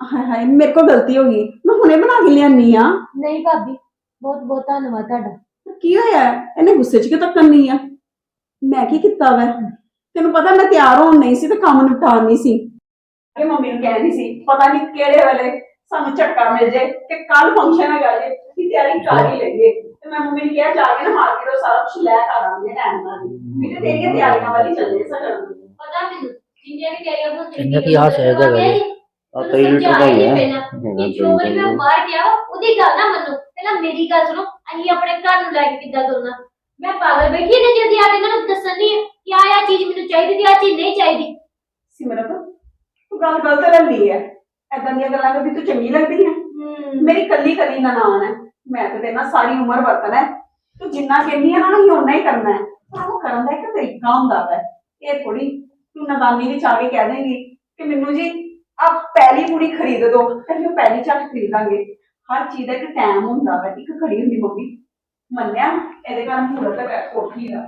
ਹਾਏ ਹਾਏ ਮੇਰੇ ਕੋਲ ਗਲਤੀ ਹੋ ਗਈ। ਮੈਂ ਹੁਣੇ ਬਣਾ ਕੇ ਲਿਆਨੀ ਆ ਨਹੀਂ ਭਾਬੀ ਬਹੁਤ ਬਹੁਤ ਧੰਨਵਾਦ ਤੁਹਾਡਾ। ਕੀ ਹੋਇਆ? ਇਹਨੇ ਗੁੱਸੇ 'ਚ ਕਿਉਂ ਤੱਕਣ ਨਹੀਂ ਆ? ਮੈਂ ਕੀ ਕੀਤਾ ਵੈ? ਤੈਨੂੰ ਪਤਾ ਮੈਂ ਤਿਆਰ ਹੋਣ ਨਹੀਂ ਸੀ ਤੇ ਕੰਮ ਨਿਪਟਾਉਣ ਨਹੀਂ ਸੀ। ਕਿ ਮੰਮੀ ਨੂੰ ਕਹਿਣੀ ਸੀ ਪਤਾ ਨਹੀਂ ਕਿਹੜੇ ਵੇਲੇ ਸਾਨੂੰ ਝਟਕਾ ਮਿਲ ਜਾਏ ਕਿ ਕੱਲ ਫੰਕਸ਼ਨ ਹੈਗਾ ਜੇ ਕਿ ਤਿਆਰੀ ਕਰ ਹੀ ਲਈਏ। ਤੇ ਮੈਂ ਮੰਮੀ ਨੂੰ ਕਿਹਾ ਜਾ ਕੇ ਨਾ ਮਾਰਕੀਟ ਤੋਂ ਸਾਰਾ ਕੁਝ ਲੈ ਕੇ ਆਵਾਂਗੇ ਟਾਈਮ ਨਾਲ ਵੀ ਤੇ ਤੇਰੀਆਂ ਤਿਆਰੀਆਂ ਵਾਲੀ ਚੱਲੇ ਸਗਨ ਪਤਾ ਮੈਨੂੰ ਜਿੰਨੀਆਂ ਵੀ ਤਿਆਰੀਆਂ ਹੁੰਦੀਆਂ ਇੰਨਾ ਕੀ ਹਾਸ ਹੈ ਇਹਦਾ ਗੱਲ? ਆ ਕਈ ਲੀਟਰ ਦਾ ਹੀ ਹੈ ਹੈਗਾ ਜੋ ਵਾਰੀ ਮੈਂ ਬਾਹਰ ਗਿਆ ਵਾ, ਉਹਦੀ ਗੱਲ ਨਾ ਮੰਨੋ। ਪਹਿਲਾਂ ਮੇਰੀ ਗੱਲ ਸੁਣੋ ਅਸੀਂ ਆਪਣੇ ਘਰ ਨੂੰ ਲੈ ਕੇ ਕਿੱਦਾਂ ਤੁਰਨਾ। ਮੈਂ ਪਾਗਲ ਬੈਠੀ ਨੇ ਜਲਦੀ ਆ ਕੇ ਇਹਨਾਂ ਨੂੰ ਦੱਸਣ ਦੀ ਕਿ ਆ ਆ ਚੀਜ਼ ਮੈਨੂੰ ਚਾਹੀਦੀ ਤੇ ਆ ਚੀਜ਼ ਨਹੀਂ ਚਾਹੀਦੀ। ਸਿਮਰਤ ਤੂੰ ਗੱਲ ਗਲਤ ਲੈਂਦੀ ਹੈ। ਐਦਾਂ ਦੀਆਂ ਗੱਲਾਂ ਕਰਦੀ ਤੂੰ ਚੰਗੀ ਲੱਗਦੀ ਹੈ। ਮੇਰੀ ਕੱਲੀ ਕੱਲੀ ਨਨਾਣ ਹੈ ਮੈਂ ਤੇ ਤੇਰੇ ਨਾਲ ਸਾਰੀ ਉਮਰ ਵਰਤਣਾ ਹੈ ਤੂੰ ਜਿੰਨਾ ਕਹਿੰਦੀ ਹੈ ਨਾ ਹੀ ਓਨਾ ਹੀ ਕਰਨਾ ਹੈ ਪਰ ਉਹ ਕਰਨ ਦਾ ਇੱਕ ਤਰੀਕਾ ਹੁੰਦਾ ਹੈ ਇਹ ਥੋੜੀ ਤੂੰ ਨਦਾਨੀ ਵਿੱਚ ਆ ਕੇ ਕਹਿ ਦੇਂਗੀ ਕਿ ਮੈਨੂੰ ਜੀ ਆਪ ਪਹਿਲੀ ਪੂਰੀ ਖਰੀਦ ਦੋ ਤੇ ਅਸੀਂ ਉਹ ਪਹਿਲੀ ਚੱਕ ਖਰੀਦਾਂਗੇ। ਹਰ ਚੀਜ਼ ਦਾ ਇੱਕ ਟਾਈਮ ਹੁੰਦਾ ਵਾ। ਇੱਕ ਘੜੀ ਹੁੰਦੀ ਮੰਮੀ। ਮੰਨਿਆ? ਇਹਦੇ ਘਰ ਮੂਰਤ ਹੈ ਕੋਠੀ ਦਾ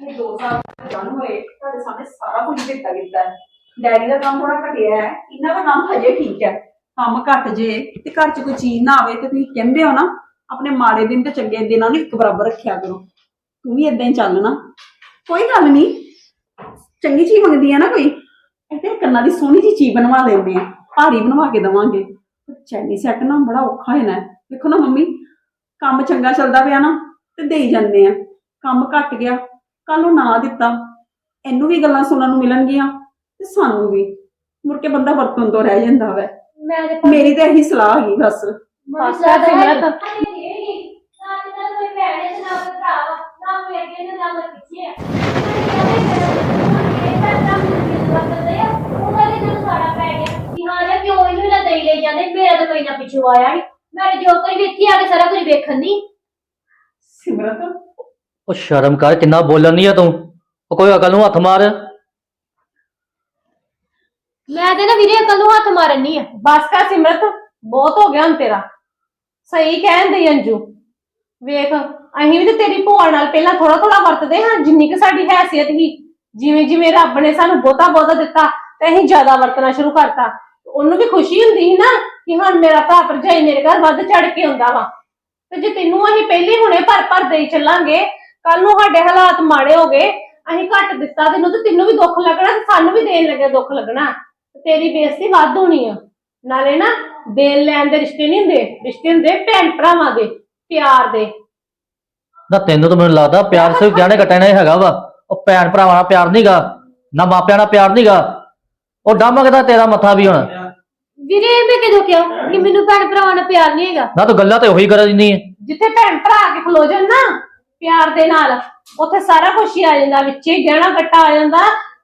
ਇਹ ਦੋ ਸਾਲ ਜਨ ਹੋਏ ਤੁਹਾਡੇ ਸਾਹਮਣੇ ਸਾਰਾ ਕੁਝ ਦਿੱਤਾ ਕੀਤਾ ਹੈ ਡੈਡੀ ਦਾ ਕੰਮ ਥੋੜਾ ਘਟਿਆ ਹੈ, ਇਹਨਾਂ ਦਾ ਕੰਮ ਹਜੇ ਠੀਕ ਹੈ। ਕੰਮ ਘਟ ਜੇ ਤੇ ਘਰ 'ਚ ਕੋਈ ਚੀਜ਼ ਨਾ ਆਵੇ ਤੇ ਤੁਸੀਂ ਕਹਿੰਦੇ ਹੋ ਨਾ, ਆਪਣੇ ਮਾੜੇ ਦਿਨ ਤੇ ਚੰਗੇ ਦਿਨਾਂ ਨੂੰ ਇੱਕ ਬਰਾਬਰ ਰੱਖਿਆ ਕਰੋ। ਤੂੰ ਵੀ ਇਦਾਂ ਹੀ ਚੱਲ ਨਾ। ਕੋਈ ਗੱਲ ਨਹੀਂ, ਚੰਗੀ ਚੀਜ਼ ਮੰਗਦੀ ਆ ਨਾ ਕੋਈ ਇਹ ਕੰਨਾਂ ਦੀ ਸੋਹਣੀ ਜੀ ਚੀਜ਼ ਬਣਵਾ ਦਿੰਦੇ ਆ, ਭਾਰੀ ਬਣਵਾ ਕੇ ਦਵਾਂਗੇ। ਚੈਨੀ ਸੈੱਟ ਨਾ ਬੜਾ ਔਖਾ ਹੈ। ਨਾ ਦੇਖੋ ਨਾ ਮੰਮੀ, ਕੰਮ ਚੰਗਾ ਚੱਲਦਾ ਪਿਆ ਨਾ ਤੇ ਦੇਈ ਜਾਂਦੇ ਆ। ਕੰਮ ਘਟ ਗਿਆ ਕੱਲ ਨੂੰ ਨਾ ਦਿੱਤਾ, ਇਹਨੂੰ ਵੀ ਗੱਲਾਂ ਸੁਣਨ ਨੂੰ ਮਿਲਣਗੀਆਂ। ਤੇ ਸਾਨੂੰ ਵੀ। ਮੁੜ ਕੇ ਬੰਦਾ ਵਰਤਨ ਤੋਂ ਰਹਿ ਜਾਂਦਾ ਵੈ। ਮੈਂ ਤੇ ਮੇਰੀ ਤਾਂ ਇਹੀ ਸਲਾਹ ਹੈਗੀ ਬਸ। ਬਸ ਕਰ ਸਿਮਰਤ। ਨਾ ਤੇ ਤੇਰਾ ਕੋਈ ਭੈਣ ਹੈ ਤੇ ਨਾ ਕੋਈ ਭਰਾ ਵਾ, ਨਾ ਕੋਈ ਅੱਗੇ ਨੇ ਨਾ ਕੋਈ ਪਿੱਛੇ ਆ ਕਿਉਂ ਇਹਨੂੰ ਨਾ ਦੇਈ ਲਈ ਜਾਂਦੇ ਮੇਰਾ ਤਾਂ ਕੋਈ ਨਾ ਪਿੱਛੋਂ ਆਇਆ ਨਹੀਂ ਮੈਂ ਜੋ ਕੋਈ ਵੀ ਇੱਥੇ ਆ। ਕੇ ਸਾਰਾ ਕੁਝ ਵੇਖਣ ਦੀ ਸਿਮਰਤ? ਉਹ ਸ਼ਰਮ ਕਰ ਕਿੰਨਾ ਬੋਲਣ ਨਹੀਂ ਆ ਤੂੰ? ਉਹ ਕੋਈ ਅਕਲ ਨੂੰ ਹੱਥ ਮਾਰ। ਮੈਂ ਤੇ ਨਾ ਵੀਰੇ ਅਕਲ ਨੂੰ ਹੱਥ ਮਾਰਨੀ ਆ। ਬਸ ਕਰ ਸਿਮਰਤ, ਬਹੁਤ ਹੋ ਗਿਆ ਹੁਣ ਤੇਰਾ। ਸਹੀ ਕਹਿੰਦੇ ਅੰਜੂ। ਵੇਖ, ਅਸੀਂ ਵੀ ਤੇ ਤੇਰੀ ਭੂਆ ਨਾਲ ਪਹਿਲਾਂ ਥੋੜਾ ਥੋੜਾ ਵਰਤਦੇ ਹਾਂ, ਜਿੰਨੀ ਕਿ ਸਾਡੀ ਹੈਸੀਅਤ ਸੀ। ਜਿਵੇਂ ਜਿਵੇਂ ਰੱਬ ਨੇ ਸਾਨੂੰ ਬਹੁਤਾ ਬਹੁਤਾ ਦਿੱਤਾ, ਤੇ ਅਸੀਂ ਜ਼ਿਆਦਾ ਵਰਤਣਾ ਸ਼ੁਰੂ ਕਰਤਾ। ਉਹਨੂੰ ਵੀ ਖੁਸ਼ੀ ਹੁੰਦੀ ਸੀ ਨਾ ਕਿ ਹੁਣ ਮੇਰਾ ਭਰਾ ਭਰਜਾਈ ਮੇਰੇ ਘਰ ਵੱਧ ਚੜ ਕੇ ਆਉਂਦਾ ਵਾ। ਤੇ ਜੇ ਤੈਨੂੰ ਅਸੀਂ ਪਹਿਲੇ ਹੁਣੇ ਭਰ ਭਰ ਦੇਈ ਚੱਲਾਂਗੇ ਕੱਲ ਨੂੰ ਸਾਡੇ ਹਾਲਾਤ ਮਾੜੇ ਹੋ ਗਏ, ਅਸੀਂ ਘੱਟ ਦਿੱਤਾ ਤੈਨੂੰ ਤੇ ਤੈਨੂੰ ਵੀ ਦੁੱਖ ਲੱਗਣਾ ਤੇ ਸਾਨੂੰ ਵੀ ਦੇਣ ਲੱਗੇ ਦੁੱਖ ਲੱਗਣਾ। ਤੇਰੀ ਬੇਇੱਜ਼ਤੀ ਵੱਧ ਹੋਣੀ ਆ। ਨਾਲੇ ਨਾ ਦੇਣ ਲੈਣ ਦੇ ਰਿਸ਼ਤੇ ਨਹੀਂ ਹੁੰਦੇ ਰਿਸ਼ਤੇ ਹੁੰਦੇ ਭੈਣ ਭਰਾਵਾਂ ਦੇ ਪਿਆਰ ਦੇ। ਨਾ ਤੈਨੂੰ ਤਾਂ ਮੈਨੂੰ ਲੱਗਦਾ ਪਿਆਰ ਸਿਰਫ ਗਹਿਣੇ ਕੱਟਣਾ ਹੀ ਹੈਗਾ ਵਾ। ਉਹ ਭੈਣ ਭਰਾਵਾਂ ਨਾਲ ਪਿਆਰ ਨਹੀਂਗਾ ਨਾ ਮਾਪਿਆਂ ਨਾਲ ਪਿਆਰ ਨਹੀਂਗਾ ਉਹ ਡੰਮਕਦਾ ਤੇਰਾ ਮੱਥਾ ਵੀ ਹੁਣ? ਵੀਰੇ ਮੈਂ ਕਿਦੋਂ ਕਿਹਾ ਕਿ ਮੈਨੂੰ ਭੈਣ ਭਰਾਵਾਂ ਨਾਲ ਪਿਆਰ ਨਹੀਂ ਹੈਗਾ? ਨਾ ਤੂੰ ਗੱਲਾਂ ਤੇ ਉਹੀ ਕਰ ਦਿੰਦੀ ਹੈ ਜਿੱਥੇ ਭੈਣ ਭਰਾ ਆ ਕੇ ਖਲੋ ਜਾਣ ਨਾ ਪਿਆਰ ਦੇ ਨਾਲ ਉੱਥੇ ਸਾਰਾ ਕੁਝ ਹੀ ਆ ਜਾਂਦਾ ਵਿੱਚੇ ਗਹਿਣਾ ਗੱਟਾ ਆ ਜਾਂਦਾ।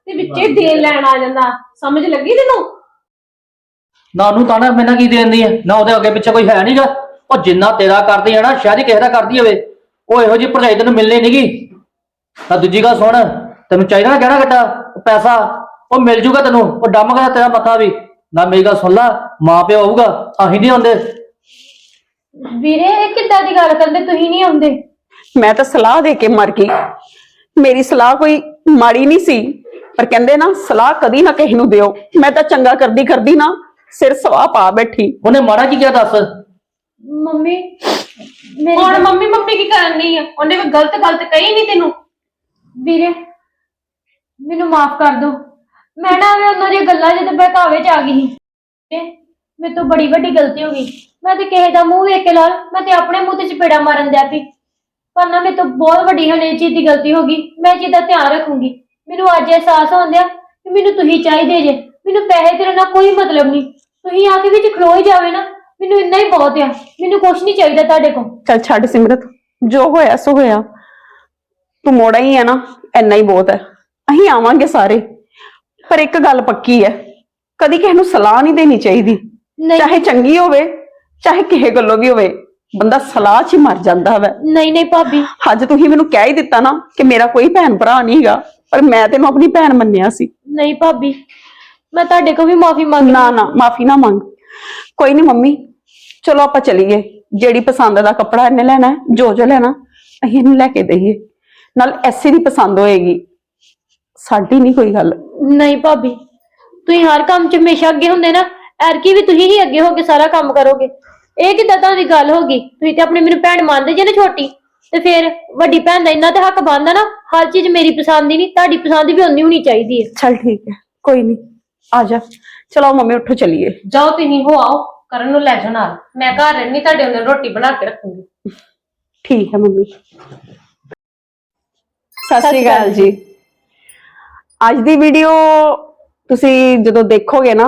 ਤੇ ਵਿੱਚੇ ਦੇਣ ਲੈਣ ਆ ਜਾਂਦਾ। ਸਮਝ ਲੱਗੀ ਤੈਨੂੰ? ਨਾ ਉਹਨੂੰ ਤਾਂ ਨਾ ਮੈਨਾਂ ਕੀ ਦੇਂਦੀ ਹੈ ਨਾ ਉਹਦੇ ਅੱਗੇ ਪਿੱਛੇ ਕੋਈ ਹੈ ਨਹੀਂਗਾ ਉਹ ਜਿੰਨਾ ਤੇਰਾ ਕਰਦੀ ਹੈ ਨਾ ਸ਼ਾਇਦ ਹੀ ਕਿਸੇ ਦਾ ਕਰਦੀ ਹੋਵੇ। ਉਹ ਇਹੋ ਜਿਹੀ ਭਰਜਾਈ ਤੈਨੂੰ ਮਿਲਣੀ ਨਹੀਂਗੀ ਤਾਂ ਦੂਜੀ ਗੱਲ ਸੁਣ ਤੈਨੂੰ ਚਾਹੀਦਾ ਨਾ ਕਹਿਣਾ ਗੱਡਾ ਪੈਸਾ ਉਹ ਮਿਲ ਜੂਗਾ ਤੈਨੂੰ। ਉਹ ਡੰਮਗਾ ਤੇਰਾ ਮੱਥਾ ਵੀ। ਨਾ ਮੇਰੀ ਗੱਲ ਸੁਣ ਲੈ ਮਾਂ ਪਿਓ ਹੋਊਗਾ ਅਸੀਂ ਨਹੀਂ ਹੁੰਦੇ ਵੀਰੇ ਇਹ ਕਿੱਦਾਂ ਦੀ ਗੱਲ ਕਰਦੇ? ਤੁਸੀਂ ਨਹੀਂ ਆਉਂਦੇ। ਮੈਂ ਤਾਂ ਸਲਾਹ ਦੇ ਕੇ ਮਰ ਗਈ। ਮੇਰੀ ਸਲਾਹ ਕੋਈ ਮਾੜੀ ਨਹੀਂ ਸੀ। ਪਰ ਕਹਿੰਦੇ ਨਾ ਸਲਾਹ ਕਦੀ ਨਾ ਕਿਸੇ ਨੂੰ ਦਿਓ। ਮੈਂ ਤਾਂ ਚੰਗਾ ਕਰਦੀ ਕਰਦੀ ਨਾ ਸਿਰ ਸਵਾ ਪਾ ਬੈਠੀ। ਉਹਨੇ ਮਾੜਾ ਕੀ ਕਿਹਾ ਦੱਸ? ਮੰਮੀ ਮੇਰੀ ਹੁਣ ਮੰਮੀ ਮੰਮੀ ਕੀ ਕਰਨੀ ਆ? ਉਹਨੇ ਕੋਈ ਗਲਤ ਗਲਤ ਕਹੀ ਨਹੀਂ ਤੈਨੂੰ? ਵੀਰੇ ਮੈਨੂੰ ਮਾਫ ਕਰ ਦਿਓ। ਮੈਂ ਨਾ ਐਵੇਂ ਉਹਨਾਂ ਦੀਆਂ ਗੱਲਾਂ ਜਦੋਂ ਬਹਿਕਾਵੇ ਚ ਆ ਗਈ ਸੀ। ਮੇਰੇ ਤੋਂ ਬੜੀ ਵੱਡੀ ਗਲਤੀ ਹੋ ਗਈ। ਮੈਂ ਤੇ ਕਿਸੇ ਦਾ ਮੂੰਹ ਵੇਖ ਕੇ ਲਾਲ ਮੈਂ ਤੇ ਆਪਣੇ ਮੂੰਹ ਤੇ ਚਪੇੜਾ ਮਾਰਨ ਦਿਆ ਪਈ। ਪਰ ਨਾ ਮੇਰੇ ਤੋਂ ਬਹੁਤ ਵੱਡੀ ਹੁਣ ਇਹ ਚੀਜ਼ ਦੀ ਗਲਤੀ ਹੋ ਗਈ। ਮੈਂ ਇਹ ਚੀਜ਼ ਦਾ ਧਿਆਨ ਰੱਖੂੰਗੀ। ਮੈਨੂੰ ਅੱਜ ਅਹਿਸਾਸ ਹੁੰਦਿਆ ਕਿ ਮੈਨੂੰ ਤੁਸੀਂ ਚਾਹੀਦੇ ਜੇ। ਮੈਨੂੰ ਪੈਸੇ ਤੇਰੇ ਨਾਲ ਕੋਈ ਮਤਲਬ ਨਹੀਂ। ਤੁਸੀਂ ਆ ਕੇ ਵਿੱਚ ਖਲੋ ਹੀ ਜਾਵੇ ਨਾ। ਮੈਨੂੰ ਇੰਨਾ ਹੀ ਬਹੁਤ ਆ। ਮੈਨੂੰ ਕੁਝ ਨਹੀਂ ਚਾਹੀਦਾ ਤੁਹਾਡੇ ਕੋਲ। ਚੱਲ ਛੱਡ ਸਿਮਰਤ। ਜੋ ਹੋਇਆ ਸੋ ਹੋਇਆ। ਤੂੰ ਮੋੜਾ ਹੀ ਹੈ ਨਾ। ਇੰਨਾ ਹੀ ਬਹੁਤ ਹੈ ਅਸੀਂ ਆਵਾਂਗੇ ਸਾਰੇ। ਪਰ ਇੱਕ ਗੱਲ ਪੱਕੀ ਹੈ ਕਦੀ ਕਿਸੇ ਨੂੰ ਸਲਾਹ ਨਹੀਂ ਦੇਣੀ ਚਾਹੀਦੀ। ਨਹੀਂ। ਚਾਹੇ ਚੰਗੀ ਹੋਵੇ ਚਾਹੇ ਕਿਸੇ ਗੱਲੋਂ ਵੀ ਹੋਵੇ। ਬੰਦਾ ਸਲਾਹ 'ਚ ਹੀ ਮਰ ਜਾਂਦਾ ਵੈ। ਨਹੀਂ ਨਹੀਂ ਭਾਬੀ। ਅੱਜ ਤੁਸੀਂ ਮੈਨੂੰ ਕਹਿ ਹੀ ਦਿੱਤਾ ਨਾ ਕਿ ਮੇਰਾ ਕੋਈ ਭੈਣ ਭਰਾ ਨਹੀਂਗਾ ਪਰ ਮੈਂ ਤੈਨੂੰ ਆਪਣੀ ਭੈਣ ਮੰਨਿਆ ਸੀ। ਨਹੀਂ ਭਾਬੀ ਮੈਂ ਤੁਹਾਡੇ ਕੋਲ ਵੀ ਮਾਫੀ ਮੰਗ ਨਾ ਨਾ ਮਾਫੀ ਨਾ ਮੰਗ। ਕੋਈ ਨਹੀਂ ਮੰਮੀ ਚਲੋ ਆਪਾਂ ਚਲੀਏ। ਜਿਹੜੀ ਪਸੰਦ ਦਾ ਕੱਪੜਾ ਇਹਨੇ ਲੈਣਾ ਹੈ, ਜੋ ਜੋ ਲੈਣਾ ਅਸੀਂ ਇਹਨੂੰ ਲੈ ਕੇ ਦਈਏ। ਨਾਲ ਐਸੀ ਦੀ ਪਸੰਦ ਹੋਏਗੀ। ਸਾਡੀ ਨਹੀਂ ਕੋਈ ਗੱਲ। ਨਹੀਂ ਭਾਬੀ ਤੁਸੀਂ ਹਰ ਕੰਮ 'ਚ ਹਮੇਸ਼ਾ ਅੱਗੇ ਹੁੰਦੇ ਨਾ ਐਰਕੀ ਵੀ ਤੁਸੀਂ ਹੀ ਅੱਗੇ ਹੋ ਕੇ ਸਾਰਾ ਕੰਮ ਕਰੋਗੇ। ਇਹ ਕਿੱਦਾਂ ਦੀ ਗੱਲ ਹੋ ਗਈ? ਤੁਸੀਂ ਤੇ ਆਪਣੀ ਮੈਨੂੰ ਭੈਣ ਮੰਨਦੇ ਜੇ ਨਾ ਛੋਟੀ? ਤੇ ਫਿਰ ਵੱਡੀ ਭੈਣ ਦਾ ਇੰਨਾ ਤੇ ਹੱਕ ਬਣਦਾ ਨਾ ਹਰ ਚੀਜ਼ ਮੇਰੀ ਪਸੰਦ ਦੀ ਨਹੀਂ ਤੁਹਾਡੀ ਪਸੰਦ ਵੀ ਉਨੀ ਹੋਣੀ ਚਾਹੀਦੀ ਹੈ। ਚਲ ਠੀਕ ਹੈ ਕੋਈ ਨਹੀਂ ਆ ਜਾ। ਚਲੋ ਮੰਮੀ ਉੱਠੋ ਚਲੀਏ। ਜਾਓ ਤੁਸੀਂ ਹੋ ਆਓ ਕਰਨ ਨੂੰ ਲੈ ਜਾਓ ਨਾਲ। ਮੈਂ ਘਰ ਰਹਿਣੀ ਤੁਹਾਡੇ ਉਹਨਾਂ ਰੋਟੀ ਬਣਾ ਕੇ ਰੱਖੂੰਗੀ। ਠੀਕ ਹੈ ਮੰਮੀ। ਸਤਿ ਸ਼੍ਰੀ ਅਕਾਲ ਜੀ। ਅੱਜ ਦੀ ਵੀਡੀਓ ਤੁਸੀਂ ਜਦੋਂ ਦੇਖੋਗੇ ਨਾ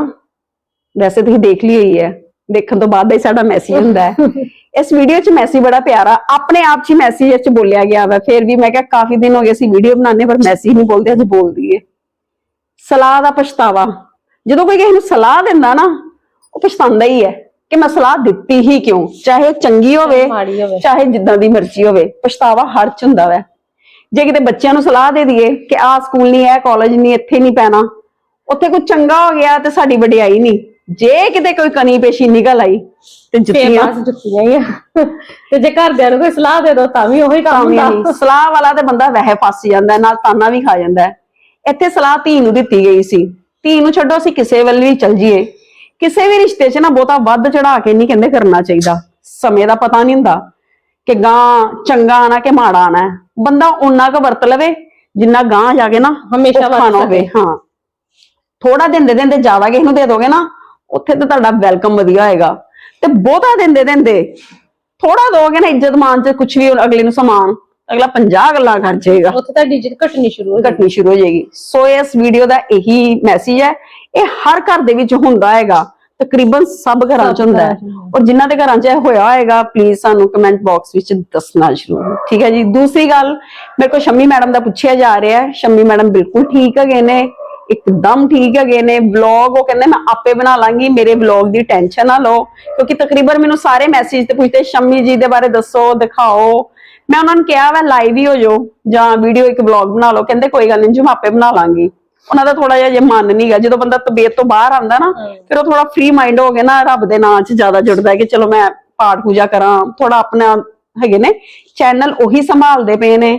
ਵੈਸੇ ਤੁਸੀਂ ਦੇਖ ਲਈ ਹੋਈ ਹੈ। ਦੇਖਣ ਤੋਂ ਬਾਅਦ ਹੀ ਸਾਡਾ ਮੈਸੇਜ ਹੁੰਦਾ ਹੈ। ਇਸ ਵੀਡੀਓ 'ਚ ਮੈਸੇਜ ਬੜਾ ਪਿਆਰਾ ਆਪਣੇ ਆਪ 'ਚ ਹੀ ਮੈਸੇਜ 'ਚ ਬੋਲਿਆ ਗਿਆ ਵਾ। ਫਿਰ ਵੀ ਮੈਂ ਕਿਹਾ ਕਾਫੀ ਦਿਨ ਹੋ ਗਏ ਸੀ ਵੀਡੀਓ ਬਣਾਉਂਦੇ ਪਰ ਮੈਸੇਜ ਨਹੀਂ ਬੋਲਦੇ ਅੱਜ ਬੋਲ ਦਈਏ। ਸਲਾਹ ਦਾ ਪਛਤਾਵਾ। ਜਦੋਂ ਕੋਈ ਕਿਸੇ ਨੂੰ ਸਲਾਹ ਦਿੰਦਾ ਨਾ ਉਹ ਪਛਤਾਉਂਦਾ ਹੀ ਹੈ ਕਿ ਮੈਂ ਸਲਾਹ ਦਿੱਤੀ ਹੀ ਕਿਉਂ? ਚਾਹੇ ਚੰਗੀ ਹੋਵੇ ਚਾਹੇ ਜਿੱਦਾਂ ਦੀ ਮਰਜ਼ੀ ਹੋਵੇ ਪਛਤਾਵਾ ਹਰ ਚ ਹੁੰਦਾ ਵੈ। ਜੇ ਕਿਤੇ ਬੱਚਿਆਂ ਨੂੰ ਸਲਾਹ ਦੇ ਦਈਏ ਕਿ ਆਹ ਸਕੂਲ ਨਹੀਂ ਇਹ ਕਾਲਜ ਨਹੀਂ ਇੱਥੇ ਨਹੀਂ ਪੈਣਾ ਉੱਥੇ ਕੁਝ ਚੰਗਾ ਹੋ ਗਿਆ ਤੇ ਸਾਡੀ ਵਡਿਆਈ ਨਹੀਂ ਜੇ ਕਿਤੇ ਕੋਈ ਕਨੀ ਪੇਸ਼ੀ ਨਿਕਲ ਆਈ ਤੇ ਜੁੱਤੀਆਂ ਫੇਰ ਜੁੱਤੀਆਂ ਹੀ ਆ। ਤੇ ਜੇ ਘਰਦਿਆਂ ਨੂੰ ਕੋਈ ਸਲਾਹ ਦੇ ਦੋ ਤਾਂ ਵੀ ਉਹੀ ਕੰਮ ਹੁੰਦਾ। ਸਲਾਹ ਵਾਲਾ ਤੇ ਬੰਦਾ ਵਹਿ ਫਸ ਜਾਂਦਾ ਨਾਲ ਤਾਨਾ ਵੀ ਖਾ ਜਾਂਦਾ। ਇੱਥੇ ਸਲਾਹ ਧੀ ਨੂੰ ਦਿੱਤੀ ਗਈ ਸੀ। ਧੀ ਨੂੰ ਛੱਡੋ ਅਸੀਂ ਕਿਸੇ ਵੱਲ ਵੀ ਚੱਲ ਜੀਏ। ਕਿਸੇ ਵੀ ਰਿਸ਼ਤੇ 'ਚ ਨਾ ਬਹੁਤਾ ਵੱਧ ਚੜਾ ਕੇ ਨਹੀਂ ਕਹਿੰਦੇ ਕਰਨਾ ਚਾਹੀਦਾ। ਸਮੇਂ ਦਾ ਪਤਾ ਨਹੀਂ ਹੁੰਦਾ ਕਿ ਗਾਂ ਚੰਗਾ ਆਣਾ ਕਿ ਮਾੜਾ ਆਣਾ। ਬੰਦਾ ਓਨਾ ਕੁ ਵਰਤ ਲਵੇ ਜਿੰਨਾ ਗਾਂ ਜਾ ਕੇ ਨਾ ਹਮੇਸ਼ਾ ਵਰਤ ਹੋਵੇ। ਹਾਂ। ਥੋੜਾ ਦਿੰਦੇ ਦਿੰਦੇ ਜ਼ਿਆਦਾ ਕਿਸੇ ਨੂੰ ਦੇ ਦੋਗੇ ਨਾ ਉੱਥੇ ਤੇ ਤੁਹਾਡਾ ਵੈਲਕਮ ਵਧੀਆ ਹੋਏਗਾ। ਤੇ ਬਹੁਤਾ ਦਿੰਦੇ ਦਿੰਦੇ ਥੋੜਾ ਦੋਗੇ ਨਾ ਇੱਜ਼ਤ ਮਾਨ ਚ ਕੁਝ ਵੀ ਅਗਲੇ ਨੂੰ ਸਮਾਨ ਅਗਲਾ 50 ਗੱਲਾਂ ਕਰ ਜਾਏਗਾ। ਉੱਥੇ ਤੁਹਾਡੀ ਇੱਜ਼ਤ ਘਟਣੀ ਸ਼ੁਰੂ ਹੋ ਘਟਣੀ ਸ਼ੁਰੂ ਹੋ ਜਾਏਗੀ। ਸੋ ਇਸ ਵੀਡੀਓ ਦਾ ਇਹੀ ਮੈਸੇਜ ਹੈ ਇਹ ਹਰ ਘਰ ਦੇ ਵਿੱਚ ਹੁੰਦਾ ਹੈਗਾ। ਤਕਰੀਬਨ ਸਭ ਘਰਾਂ 'ਚ ਹੁੰਦਾ ਹੈ। ਔਰ ਜਿਨ੍ਹਾਂ ਦੇ ਘਰਾਂ 'ਚ ਇਹ ਹੋਇਆ ਹੋਏਗਾ ਪਲੀਜ਼ ਸਾਨੂੰ ਕਮੈਂਟ ਬਾਕਸ ਵਿੱਚ ਦੱਸਣਾ ਜ਼ਰੂਰ। ਠੀਕ ਹੈ ਜੀ? ਦੂਸਰੀ ਗੱਲ ਮੇਰੇ ਕੋਲ ਸ਼ੰਮੀ ਮੈਡਮ ਦਾ ਪੁੱਛਿਆ ਜਾ ਰਿਹਾ ਹੈ। ਸ਼ੰਮੀ ਮੈਡਮ ਬਿਲਕੁਲ ਠੀਕ ਹੈਗੇ ਨੇ। ਇੱਕਦਮ ਠੀਕ ਹੈਗੇ ਨੇ ਵਲੌਗ ਉਹ ਕਹਿੰਦੇ ਮੈਂ ਆਪੇ ਬਣਾ ਲਾਂਗੀ ਮੇਰੇ ਵਲੌਗ ਦੀ ਟੈਨਸ਼ਨ ਨਾ ਲਓ। ਕਿਉਂਕਿ ਤਕਰੀਬਨ ਮੈਨੂੰ ਸਾਰੇ ਮੈਸੇਜ ਤੇ ਪੁੱਛਦੇ ਸ਼ੰਮੀ ਜੀ ਦੇ ਬਾਰੇ ਦੱਸੋ ਦਿਖਾਓ। ਮੈਂ ਉਹਨਾਂ ਨੂੰ ਕਿਹਾ ਵਾ ਲਾਈਵ ਹੀ ਹੋ ਜਾਓ ਜਾਂ ਵੀਡੀਓ ਇੱਕ ਵਲੌਗ ਬਣਾ ਲਓ। ਕਹਿੰਦੇ ਕੋਈ ਗੱਲ ਨਹੀਂ ਜੀ ਮੈਂ ਆਪੇ ਬਣਾ ਲਾਂਗੀ। ਉਹਨਾਂ ਦਾ ਥੋੜਾ ਜਿਹਾ ਜੇ ਮਨ ਨਹੀਂਗਾ ਜਦੋਂ ਬੰਦਾ ਤਬੀਅਤ ਤੋਂ ਬਾਹਰ ਆਉਂਦਾ ਨਾ ਫਿਰ ਉਹ ਥੋੜਾ ਫ੍ਰੀ ਮਾਈਂਡ ਹੋ ਕੇ ਨਾ ਰੱਬ ਦੇ ਨਾਂ 'ਚ ਜ਼ਿਆਦਾ ਜੁੜਦਾ ਹੈ ਕਿ ਚਲੋ ਮੈਂ ਪਾਠ ਪੂਜਾ ਕਰਾਂ। ਥੋੜਾ ਆਪਣਾ ਹੈਗੇ ਨੇ ਚੈਨਲ ਉਹੀ ਸੰਭਾਲਦੇ ਪਏ ਨੇ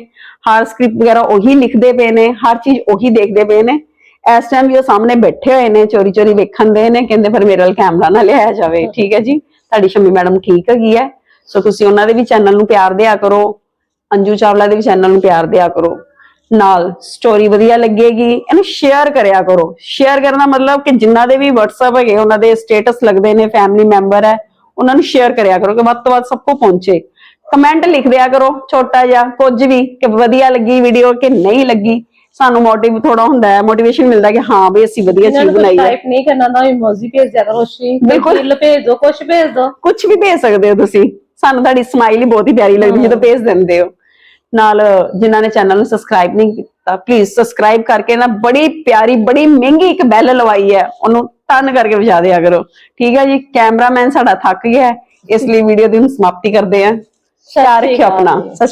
ਹਰ ਸਕ੍ਰਿਪਟ ਵਗੈਰਾ ਉਹੀ ਲਿਖਦੇ ਪਏ ਨੇ ਹਰ ਚੀਜ਼ ਉਹੀ ਦੇਖਦੇ ਪਏ ਨੇ। ਇਸ ਟਾਈਮ ਵੀ ਉਹ ਸਾਹਮਣੇ ਬੈਠੇ ਹੋਏ ਨੇ ਚੋਰੀ ਚੋਰੀ ਵੇਖਣ ਦੇ ਨੇ ਕਹਿੰਦੇ ਪਰ ਮੇਰੇ ਵੱਲ ਕੈਮਰਾ ਨਾ ਲਿਆਇਆ ਜਾਵੇ। ਠੀਕ ਹੈ ਜੀ? ਤੁਹਾਡੀ ਸ਼ਮੀ ਮੈਡਮ ਠੀਕ ਹੈਗੀ ਹੈ। ਸੋ ਤੁਸੀਂ ਉਹਨਾਂ ਦੇ ਵੀ ਚੈਨਲ ਨੂੰ ਪਿਆਰ ਦਿਆ ਕਰੋ। ਅੰਜੂ ਚਾਵਲਾ ਦੇ ਵੀ ਚੈਨਲ ਨੂੰ ਪਿਆਰ ਦਿਆ ਕਰੋ। ਨਾਲ ਸਟੋਰੀ ਵਧੀਆ ਲੱਗੇਗੀ। ਇਹਨੂੰ ਸ਼ੇਅਰ ਕਰਿਆ ਕਰੋ। ਸ਼ੇਅਰ ਕਰਨ ਦਾ ਮਤਲਬ ਕਿ ਜਿਨ੍ਹਾਂ ਦੇ ਵੀ WhatsApp ਹੈਗੇ ਉਹਨਾਂ ਦੇ ਸਟੇਟਸ ਲੱਗਦੇ ਨੇ ਫੈਮਿਲੀ ਮੈਂਬਰ ਹੈ ਉਹਨਾਂ ਨੂੰ ਸ਼ੇਅਰ ਕਰਿਆ ਕਰੋ ਕਿ ਵੱਧ ਤੋਂ ਵੱਧ ਸਭ ਕੋ ਪਹੁੰਚੇ। ਕਮੈਂਟ ਲਿਖ ਦਿਆ ਕਰੋ ਛੋਟਾ ਜਿਹਾ ਕੁਝ ਵੀ ਕਿ ਵਧੀਆ ਲੱਗੀ ਵੀਡੀਓ ਕਿ ਨਹੀਂ ਲੱਗੀ। ਸਾਨੂੰ ਮੋਟਿਵ ਥੋੜਾ ਹੁੰਦਾ ਹੈ ਮੋਟੀਵੇਸ਼ਨ ਮਿਲਦਾ ਕਿ ਹਾਂ ਬਈ ਅਸੀਂ ਵਧੀਆ ਚੀਜ਼ ਬਣਾਈ ਹੈ। ਟਾਈਪ ਨਹੀਂ ਕਰਨਾ ਨਾ ਇਮੋਜੀ ਭੇਜ ਦਿਆ ਕਰੋ ਸ਼ੀ ਬਿਲਕੁਲ। ਬਿਲਕੁਲ ਭੇਜ ਦਿਓ ਕੁਝ ਭੇਜ ਦਿਓ। ਕੁਝ ਵੀ ਭੇਜ ਸਕਦੇ ਹੋ ਤੁਸੀਂ। ਸਾਨੂੰ ਤੁਹਾਡੀ ਸਮਾਈਲ ਹੀ ਬਹੁਤ ਹੀ ਪਿਆਰੀ ਲੱਗਦੀ ਜਦੋਂ ਭੇਜ ਦਿੰਦੇ ਹੋ। ਨਾਲ ਜਿਨ੍ਹਾਂ ਨੇ ਚੈਨਲ ਨੂੰ ਸਬਸਕ੍ਰਾਈਬ ਨਹੀਂ ਤਾਂ ਪਲੀਜ਼ ਸਬਸਕ੍ਰਾਈਬ ਕਰਕੇ ਨਾ ਬੜੀ ਪਿਆਰੀ ਬੜੀ ਮਹਿੰਗੀ ਇੱਕ ਬੈਲ ਲਵਾਈ ਹੈ। ਉਹਨੂੰ ਟਨ ਕਰਕੇ ਵਜਾ ਦਿਆ ਕਰੋ। ਠੀਕ ਹੈ ਜੀ ਕੈਮਰਾਮੈਨ ਸਾਡਾ ਥੱਕ ਗਿਆ ਹੈ, ਇਸ ਲਈ ਵੀਡੀਓ ਦੀ ਹੁਣ ਸਮਾਪਤੀ ਕਰਦੇ ਹਾਂ। ਖਿਆਲ ਰੱਖਿਓ ਆਪਣਾ।